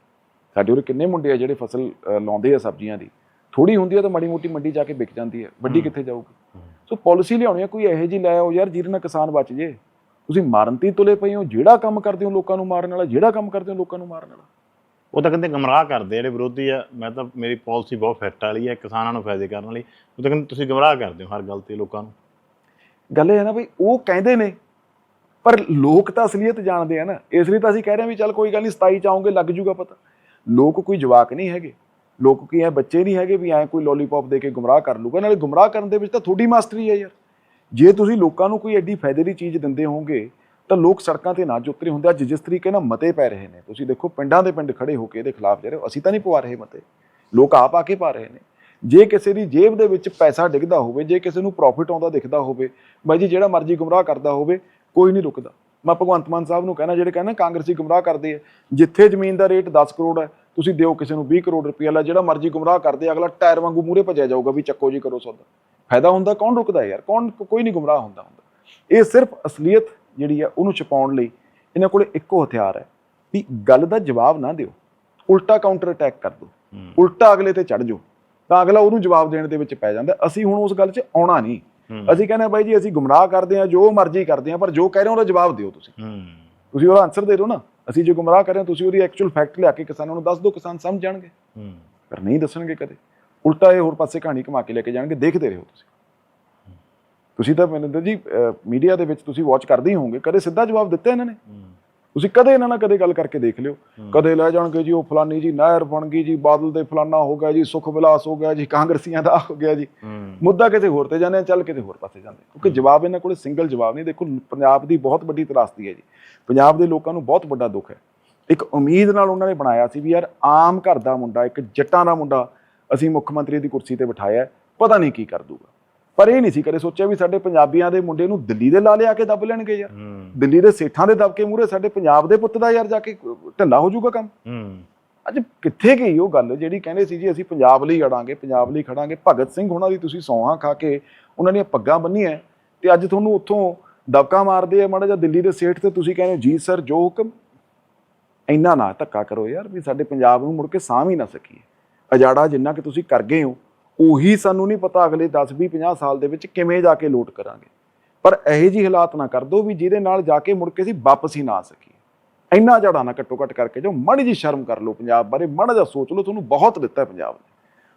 ਸਾਡੇ ਉਰੇ ਕਿੰਨੇ ਮੁੰਡੇ ਆ ਜਿਹੜੇ ਫਸਲ ਲਾਉਂਦੇ ਆ ਸਬਜ਼ੀਆਂ ਦੀ। ਥੋੜੀ ਹੁੰਦੀ ਆ ਤਾਂ ਮਾੜੀ ਮੋਟੀ ਮੰਡੀ ਜਾ ਕੇ ਵਿਕ ਜਾਂਦੀ ਹੈ ਵੱਡੀ ਕਿੱਥੇ ਜਾਊਗੀ? ਸੋ ਪਾਲਿਸੀ ਲਿਆਉਣੀ ਆ ਕੋਈ ਇਹੋ ਜਿਹੀ ਲੈ ਆਓ ਯਾਰ ਜਿਹਦੇ ਨਾਲ ਕਿਸਾਨ ਬਚ ਜੇ। ਤੁਸੀਂ ਮਾਰਨ ਤੇ ਤੁਲੇ ਪਏ ਹੋ ਜਿਹੜਾ ਕੰਮ ਕਰਦੇ ਹੋ ਲੋਕਾਂ ਨੂੰ ਮਾਰਨ ਵਾਲਾ ਜਿਹੜਾ ਕੰਮ ਕਰਦੇ ਹੋ ਲੋਕਾਂ ਨੂੰ ਮਾਰਨ ਵਾਲਾ। ਉਹ ਤਾਂ ਕਹਿੰਦੇ ਗਮਰਾਹ ਕਰਦੇ ਆ ਜਿਹੜੇ ਵਿਰੋਧੀ ਆ। ਮੈਂ ਤਾਂ ਮੇਰੀ ਪਾਲਿਸੀ ਬਹੁਤ ਫਿੱਟ ਵਾਲੀ ਹੈ ਕਿਸਾਨਾਂ ਨੂੰ ਫਾਇਦੇ ਕਰਨ ਵਾਲੀ। ਉਹ ਤਾਂ ਕਹਿੰਦੇ ਤੁਸੀਂ ਗਮਰਾਹ ਕਰਦੇ ਹੋ ਹਰ ਗੱਲ ਤੇ ਲੋਕਾਂ ਨੂੰ। ਗੱਲ ਇਹ ਹੈ ਨਾ ਬਈ ਉਹ ਕਹਿੰਦੇ ਨੇ ਪਰ ਲੋਕ ਤਾਂ ਅਸਲੀਅਤ ਜਾਣਦੇ ਆ ਨਾ। ਇਸ ਲਈ ਤਾਂ ਅਸੀਂ ਕਹਿ ਰਹੇ ਹਾਂ ਵੀ ਚੱਲ ਕੋਈ ਗੱਲ ਨਹੀਂ 27 ਚ ਆਉਂਗੇ ਲੱਗ ਜੂਗਾ ਪਤਾ। ਲੋਕ ਕੋਈ ਜਵਾਕ ਨਹੀਂ ਹੈਗੇ। ਲੋਕ ਕੀ ਐ ਬੱਚੇ ਨਹੀਂ ਹੈਗੇ ਵੀ ਐ ਕੋਈ ਲੋਲੀਪੌਪ ਦੇ ਕੇ ਗੁੰਮਰਾਹ ਕਰ ਲੂਗਾ ਨਾਲੇ ਗੁੰਮਰਾਹ ਕਰਨ ਦੇ ਵਿੱਚ ਤਾਂ ਥੋੜੀ ਮਾਸਟਰੀ ਹੈ ਯਾਰ। ਜੇ ਤੁਸੀਂ ਲੋਕਾਂ ਨੂੰ ਕੋਈ ਐਡੀ ਫਾਇਦੇ ਦੀ ਚੀਜ਼ ਦਿੰਦੇ ਹੋਗੇ ਤਾਂ ਲੋਕ ਸੜਕਾਂ ਤੇ ਨਾ ਉਤਰੇ ਹੁੰਦੇ। ਅੱਜ ਜਿਸ ਤਰੀਕੇ ਨਾਲ ਮਤੇ ਪੈ ਰਹੇ ਨੇ। ਤੁਸੀਂ ਦੇਖੋ ਪਿੰਡਾਂ ਦੇ ਪਿੰਡ ਖੜੇ ਹੋ ਕੇ ਇਹਦੇ ਖਿਲਾਫ ਜਾ ਰਹੇ ਹੋ ਅਸੀਂ ਤਾਂ ਨਹੀਂ ਪਵਾ ਰਹੇ ਮਤੇ। ਲੋਕ ਆਪ ਆ ਕੇ ਪਾ ਰਹੇ ਨੇ। ਜੇ ਕਿਸੇ ਦੀ ਜੇਬ ਦੇ ਵਿੱਚ ਪੈਸਾ ਡਿੱਗਦਾ ਹੋਵੇ, ਜੇ ਕਿਸੇ ਨੂੰ ਪ੍ਰੋਫਿਟ ਆਉਂਦਾ ਦਿਖਦਾ ਹੋਵੇ, ਬਾਈ ਜੀ ਜਿਹੜਾ ਮਰਜ਼ੀ ਗੁੰਮਰਾਹ ਕਰਦਾ ਹੋਵੇ, ਕੋਈ ਨਹੀਂ ਰੁਕਦਾ। ਮੈਂ ਭਗਵੰਤ ਮਾਨ ਸਾਹਿਬ ਨੂੰ ਕਹਿਣਾ ਜਿਹੜੇ ਕਹਿੰਦੇ ਕਾਂਗਰਸੀ ਗੁੰਮਰਾਹ ਕਰਦੇ ਆ ਜਿੱਥੇ ਜ਼ਮੀਨ ਦਾ ਰੇਟ 10 ਕਰੋੜ ਹੈ ਤੁਸੀਂ ਦਿਓ ਕਿਸੇ ਨੂੰ 20 ਕਰੋੜ ਰੁਪਏ ਲੈ ਜਿਹੜਾ ਮਰਜ਼ੀ ਗੁੰਮਰਾਹ ਕਰਦੇ ਅਗਲਾ ਟਾਇਰ ਵਾਂਗੂ ਮੂਹਰੇ ਭੱਜਿਆ ਜਾਊਗਾ ਵੀ ਚੱਕੋ ਜੀ ਕਰੋ ਸੌਦਾ ਫਾਇਦਾ ਹੁੰਦਾ ਕੌਣ ਰੁਕਦਾ ਯਾਰ? ਕੌਣ ਕੋਈ ਨਹੀਂ ਗੁੰਮਰਾਹ ਹੁੰਦਾ ਹੁੰਦਾ। ਇਹ ਸਿਰਫ ਅਸਲੀਅਤ ਜਿਹੜੀ ਹੈ ਉਹਨੂੰ ਛੁਪਾਉਣ ਲਈ ਇਹਨਾਂ ਕੋਲੇ ਇੱਕੋ ਹਥਿਆਰ ਹੈ ਵੀ ਗੱਲ ਦਾ ਜਵਾਬ ਨਾ ਦਿਓ। ਉਲਟਾ ਕਾਊਂਟਰ ਅਟੈਕ ਕਰ ਦਿਓ। ਉਲਟਾ ਅਗਲੇ ਤੇ ਚੜ ਜਾਓ। ਤਾਂ ਅਗਲਾ ਉਹਨੂੰ ਜਵਾਬ ਦੇਣ ਦੇ ਵਿੱਚ ਪੈ ਜਾਂਦਾ। ਅਸੀਂ ਹੁਣ ਉਸ ਗੱਲ 'ਚ ਆਉਣਾ ਨਹੀਂ। ਅਸੀਂ ਕਹਿੰਦੇ ਬਾਈ ਜੀ ਅਸੀਂ ਗੁੰਮਰਾਹ ਕਰਦੇ ਹਾਂ ਜੋ ਮਰਜ਼ੀ ਕਰਦੇ ਹਾਂ ਪਰ ਜੋ ਕਹਿ ਰਹੇ ਹੋ ਉਹਦਾ ਜਵਾਬ ਦਿਓ ਤੁਸੀਂ। ਤੁਸੀਂ ਉਹਦਾ ਆਨਸਰ ਦੇ ਦਿਓ ਨਾ। ਅਸੀਂ ਜੇ ਗੁੰਮਰਾਹ ਕਰ ਰਹੇ ਹਾਂ ਤੁਸੀਂ ਉਹਦੀ ਐਕਚੁਅਲ ਫੈਕਟ ਲਿਆ ਕੇ ਕਿਸਾਨਾਂ ਨੂੰ ਦੱਸ ਦਿਓ ਕਿਸਾਨ ਸਮਝ ਜਾਣਗੇ ਪਰ ਨਹੀਂ ਦੱਸਣਗੇ ਕਦੇ। ਉਲਟਾ ਇਹ ਹੋਰ ਪਾਸੇ ਕਹਾਣੀ ਕਮਾ ਕੇ ਲੈ ਕੇ ਜਾਣਗੇ ਦੇਖਦੇ ਰਹੋ ਤੁਸੀਂ। ਤੁਸੀਂ ਤਾਂ ਮਨਿੰਦਰ ਜੀ ਮੀਡੀਆ ਦੇ ਵਿੱਚ ਤੁਸੀਂ ਵਾਚ ਕਰਦੇ ਹੀ ਹੋਵੋਗੇ ਕਦੇ ਸਿੱਧਾ ਜਵਾਬ ਦਿੱਤਾ ਇਹਨਾਂ ਨੇ? ਤੁਸੀਂ ਕਦੇ ਇਹਨਾਂ ਨਾਲ ਕਦੇ ਗੱਲ ਕਰਕੇ ਦੇਖ ਲਿਓ। ਕਦੇ ਲੈ ਜਾਣਗੇ ਜੀ ਉਹ ਫਲਾਨੀ ਜੀ ਨਹਿਰ ਬਣ ਗਈ ਜੀ ਬਾਦਲ ਦੇ ਫਲਾਨਾ ਹੋ ਗਿਆ ਜੀ ਸੁਖ ਵਿਲਾਸ ਹੋ ਗਿਆ ਜੀ ਕਾਂਗਰਸੀਆਂ ਦਾ ਹੋ ਗਿਆ ਜੀ। ਮੁੱਦਾ ਕਿਤੇ ਹੋਰ ਤੇ ਜਾਂਦੇ ਆ ਚੱਲ ਕਿਤੇ ਹੋਰ ਪਾਸੇ ਜਾਂਦੇ ਕਿਉਂਕਿ ਜਵਾਬ ਇਹਨਾਂ ਕੋਲੇ ਸਿੰਗਲ ਜਵਾਬ ਨਹੀਂ ਦੇਖੋ ਪੰਜਾਬ ਦੀ ਬਹੁਤ ਵੱਡੀ ਤਰਾਸਦੀ ਹੈ ਜੀ। ਪੰਜਾਬ ਦੇ ਲੋਕਾਂ ਨੂੰ ਬਹੁਤ ਵੱਡਾ ਦੁੱਖ ਹੈ। ਇੱਕ ਉਮੀਦ ਨਾਲ ਉਹਨਾਂ ਨੇ ਬਣਾਇਆ ਸੀ ਵੀ ਯਾਰ ਆਮ ਘਰ ਦਾ ਮੁੰਡਾ ਇੱਕ ਜੱਟਾਂ ਦਾ ਮੁੰਡਾ ਅਸੀਂ ਮੁੱਖ ਮੰਤਰੀ ਦੀ ਕੁਰਸੀ ਤੇ ਬਿਠਾਇਆ ਪਤਾ ਨਹੀਂ ਕੀ ਕਰ ਦੂਗਾ। ਪਰ ਇਹ ਨਹੀਂ ਸੀ ਕਦੇ ਸੋਚਿਆ ਵੀ ਸਾਡੇ ਪੰਜਾਬੀਆਂ ਦੇ ਮੁੰਡੇ ਨੂੰ ਦਿੱਲੀ ਦੇ ਲਾ ਲਿਆ ਕੇ ਦੱਬ ਲੈਣਗੇ ਯਾਰ। ਦਿੱਲੀ ਦੇ ਸੇਠਾਂ ਦੇ ਦਬਕੇ ਮੂਹਰੇ ਸਾਡੇ ਪੰਜਾਬ ਦੇ ਪੁੱਤ ਦਾ ਯਾਰ ਜਾ ਕੇ ਢਿੱਲਾ ਹੋ ਜਾਊਗਾ ਕੰਮ। ਅੱਜ ਕਿੱਥੇ ਗਈ ਉਹ ਗੱਲ ਜਿਹੜੀ ਕਹਿੰਦੇ ਸੀ ਜੀ ਅਸੀਂ ਪੰਜਾਬ ਲਈ ਅੜਾਂਗੇ ਪੰਜਾਬ ਲਈ ਖੜਾਂਗੇ। ਭਗਤ ਸਿੰਘ ਉਹਨਾਂ ਦੀ ਤੁਸੀਂ ਸੌਹਾਂ ਖਾ ਕੇ ਉਹਨਾਂ ਦੀਆਂ ਪੱਗਾਂ ਬੰਨੀਆਂ ਤੇ ਅੱਜ ਤੁਹਾਨੂੰ ਉੱਥੋਂ ਦਬਕਾ ਮਾਰਦੇ ਆ ਮਾੜਾ ਜਿਹਾ ਦਿੱਲੀ ਦੇ ਸੇਠ ਤੇ ਤੁਸੀਂ ਕਹਿੰਦੇ ਜੀ ਸਰ ਜੋ ਹੁਕਮ। ਇੰਨਾ ਨਾ ਧੱਕਾ ਕਰੋ ਯਾਰ ਵੀ ਸਾਡੇ ਪੰਜਾਬ ਨੂੰ ਮੁੜ ਕੇ ਸਾਂਭ ਹੀ ਨਾ ਸਕੀਏ। ਅਜਾੜਾ ਜਿੰਨਾ ਕਿ ਤੁਸੀਂ ਕਰ ਗਏ ਹੋ ਉਹੀ ਸਾਨੂੰ ਨਹੀਂ ਪਤਾ ਅਗਲੇ 10 20 50 ਸਾਲ ਦੇ ਵਿੱਚ ਕਿਵੇਂ ਜਾ ਕੇ ਲੋਟ ਕਰਾਂਗੇ। ਪਰ ਇਹੋ ਜਿਹੀ ਹਾਲਾਤ ਨਾ ਕਰ ਦਿਓ ਵੀ ਜਿਹਦੇ ਨਾਲ ਜਾ ਕੇ ਮੁੜ ਕੇ ਅਸੀਂ ਵਾਪਸ ਹੀ ਨਾ ਆ ਸਕੀਏ। ਇੰਨਾ ਝਾੜਾ ਨਾ ਘੱਟੋ ਘੱਟ ਕਰਕੇ ਜੋ ਮਾੜੀ ਜੀ ਸ਼ਰਮ ਕਰ ਲਓ ਪੰਜਾਬ ਬਾਰੇ, ਮਾੜਾ ਜਿਹਾ ਸੋਚ ਲਓ, ਤੁਹਾਨੂੰ ਬਹੁਤ ਦਿੱਤਾ ਪੰਜਾਬ ਨੇ।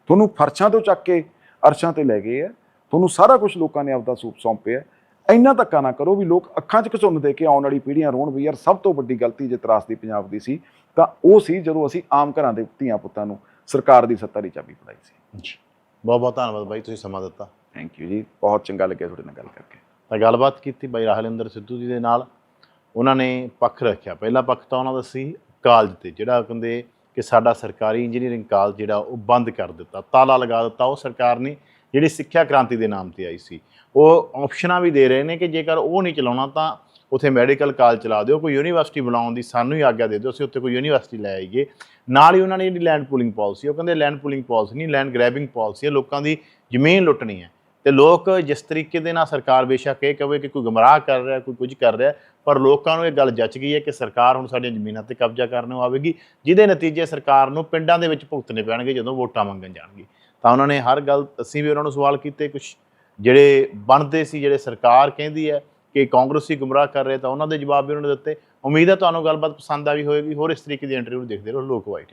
ਤੁਹਾਨੂੰ ਫਰਸ਼ਾਂ ਤੋਂ ਚੱਕ ਕੇ ਅਰਸ਼ਾਂ ਤੇ ਲੈ ਗਏ ਆ, ਤੁਹਾਨੂੰ ਸਾਰਾ ਕੁਝ ਲੋਕਾਂ ਨੇ ਆਪਦਾ ਸੂਪ ਸੌਂਪਿਆ। ਇੰਨਾ ਧੱਕਾ ਨਾ ਕਰੋ ਵੀ ਲੋਕ ਅੱਖਾਂ 'ਚ ਘਸੁੰਨ ਦੇ ਕੇ ਆਉਣ ਵਾਲੀ ਪੀੜ੍ਹੀਆਂ ਰੋਣ ਵੀ ਯਾਰ ਸਭ ਤੋਂ ਵੱਡੀ ਗਲਤੀ ਜੇ ਤਰਾਸ ਦੀ ਪੰਜਾਬ ਦੀ ਸੀ, ਤਾਂ ਉਹ ਸੀ ਜਦੋਂ ਅਸੀਂ ਆਮ ਘਰਾਂ ਦੇ ਧੀਆਂ ਪੁੱਤਾਂ ਨੂੰ ਸਰਕਾਰ ਦੀ ਸੱਤਾ ਦੀ ਚਾਬੀ ਫੜਾਈ ਸੀ। ਜੀ। ਬਹੁਤ ਬਹੁਤ ਧੰਨਵਾਦ ਬਾਈ ਤੁਸੀਂ ਸਮਾਂ ਦਿੱਤਾ। ਥੈਂਕ ਯੂ ਜੀ ਬਹੁਤ ਚੰਗਾ ਲੱਗਿਆ ਤੁਹਾਡੇ ਨਾਲ ਗੱਲ ਕਰਕੇ। ਤਾਂ ਗੱਲਬਾਤ ਕੀਤੀ ਬਾਈ ਰਾਹਲਿੰਦਰ ਸਿੱਧੂ ਜੀ ਦੇ ਨਾਲ। ਉਹਨਾਂ ਨੇ ਪੱਖ ਰੱਖਿਆ। ਪਹਿਲਾ ਪੱਖ ਤਾਂ ਉਹਨਾਂ ਦਾ ਸੀ ਕਾਲਜ ਤੇ ਜਿਹੜਾ ਕਹਿੰਦੇ ਕਿ ਸਾਡਾ ਸਰਕਾਰੀ ਇੰਜੀਨੀਅਰਿੰਗ ਕਾਲਜ ਜਿਹੜਾ ਉਹ ਬੰਦ ਕਰ ਦਿੱਤਾ ਤਾਲਾ ਲਗਾ ਦਿੱਤਾ। ਉਹ ਸਰਕਾਰ ਨੇ ਜਿਹੜੀ ਸਿੱਖਿਆ ਕ੍ਰਾਂਤੀ ਦੇ ਨਾਮ ਤੇ ਆਈ ਸੀ। ਉਹ ਆਪਸ਼ਨਾਂ ਵੀ ਦੇ ਰਹੇ ਨੇ ਕਿ ਜੇਕਰ ਉਹ ਨਹੀਂ ਚਲਾਉਣਾ ਤਾਂ ਉੱਥੇ ਮੈਡੀਕਲ ਕਾਲਜ ਚਲਾ ਦਿਓ, ਕੋਈ ਯੂਨੀਵਰਸਿਟੀ ਬਣਾਉਣ ਦੀ ਸਾਨੂੰ ਹੀ ਆਗਿਆ ਦੇ ਦਿਓ, ਅਸੀਂ ਉੱਥੇ ਕੋਈ ਯੂਨੀਵਰਸਿਟੀ ਲੈ ਆਈਏ। ਨਾਲ ਹੀ ਉਹਨਾਂ ਨੇ ਜਿਹੜੀ ਲੈਂਡ ਪੂਲਿੰਗ ਪਾਲਿਸੀ ਉਹ ਕਹਿੰਦੇ ਲੈਂਡ ਪੂਲਿੰਗ ਪਾਲਿਸੀ ਨਹੀਂ ਲੈਂਡ ਗ੍ਰੈਬਿੰਗ ਪਾਲਿਸੀ ਹੈ, ਲੋਕਾਂ ਦੀ ਜ਼ਮੀਨ ਲੁੱਟਣੀ ਹੈ। ਤੇ ਲੋਕ ਜਿਸ ਤਰੀਕੇ ਦੇ ਨਾਲ ਸਰਕਾਰ ਬੇਸ਼ੱਕ ਇਹ ਕਵੇ ਕਿ ਕੋਈ ਗਮਰਾਹ ਕਰ ਰਿਹਾ, ਕੋਈ ਕੁਝ ਕਰ ਰਿਹਾ, ਪਰ ਲੋਕਾਂ ਨੂੰ ਇਹ ਗੱਲ ਜੱਚ ਗਈ ਹੈ ਕਿ ਸਰਕਾਰ ਹੁਣ ਸਾਡੀਆਂ ਜ਼ਮੀਨਾਂ ਤੇ ਕਬਜ਼ਾ ਕਰਨ ਨੂੰ ਆਵੇਗੀ, ਜਿਹਦੇ ਨਤੀਜੇ ਸਰਕਾਰ ਨੂੰ ਪਿੰਡਾਂ ਦੇ ਵਿੱਚ ਭੁਗਤਣੇ ਪੈਣਗੇ ਜਦੋਂ ਵੋਟਾਂ ਮੰਗਣ ਜਾਣਗੇ। ਤਾਂ ਉਹਨਾਂ ਨੇ ਹਰ ਗੱਲ, ਅਸੀਂ ਵੀ ਉਹਨਾਂ ਨੂੰ ਸਵਾਲ ਕੀਤੇ ਕੁਝ ਜਿਹੜੇ ਬਣਦੇ ਸੀ, ਜਿਹੜੇ ਸਰਕਾਰ ਕਹਿੰਦੀ ਹੈ ਕਿ ਕਾਂਗਰਸੀ ਗੁੰਮਰਾਹ ਕਰ ਰਹੇ ਤਾਂ ਉਹਨਾਂ ਦੇ ਜਵਾਬ ਵੀ ਉਹਨਾਂ ਨੇ ਦਿੱਤੇ। ਉਮੀਦ ਹੈ ਤੁਹਾਨੂੰ ਗੱਲਬਾਤ ਪਸੰਦ ਆਈ ਹੋਵੇਗੀ। ਹੋਰ ਇਸ ਤਰੀਕੇ ਦੀ ਇੰਟਰਵਿਊ ਦੇਖਦੇ ਰਹੋ। ਲੋਕ ਵਾਈਟ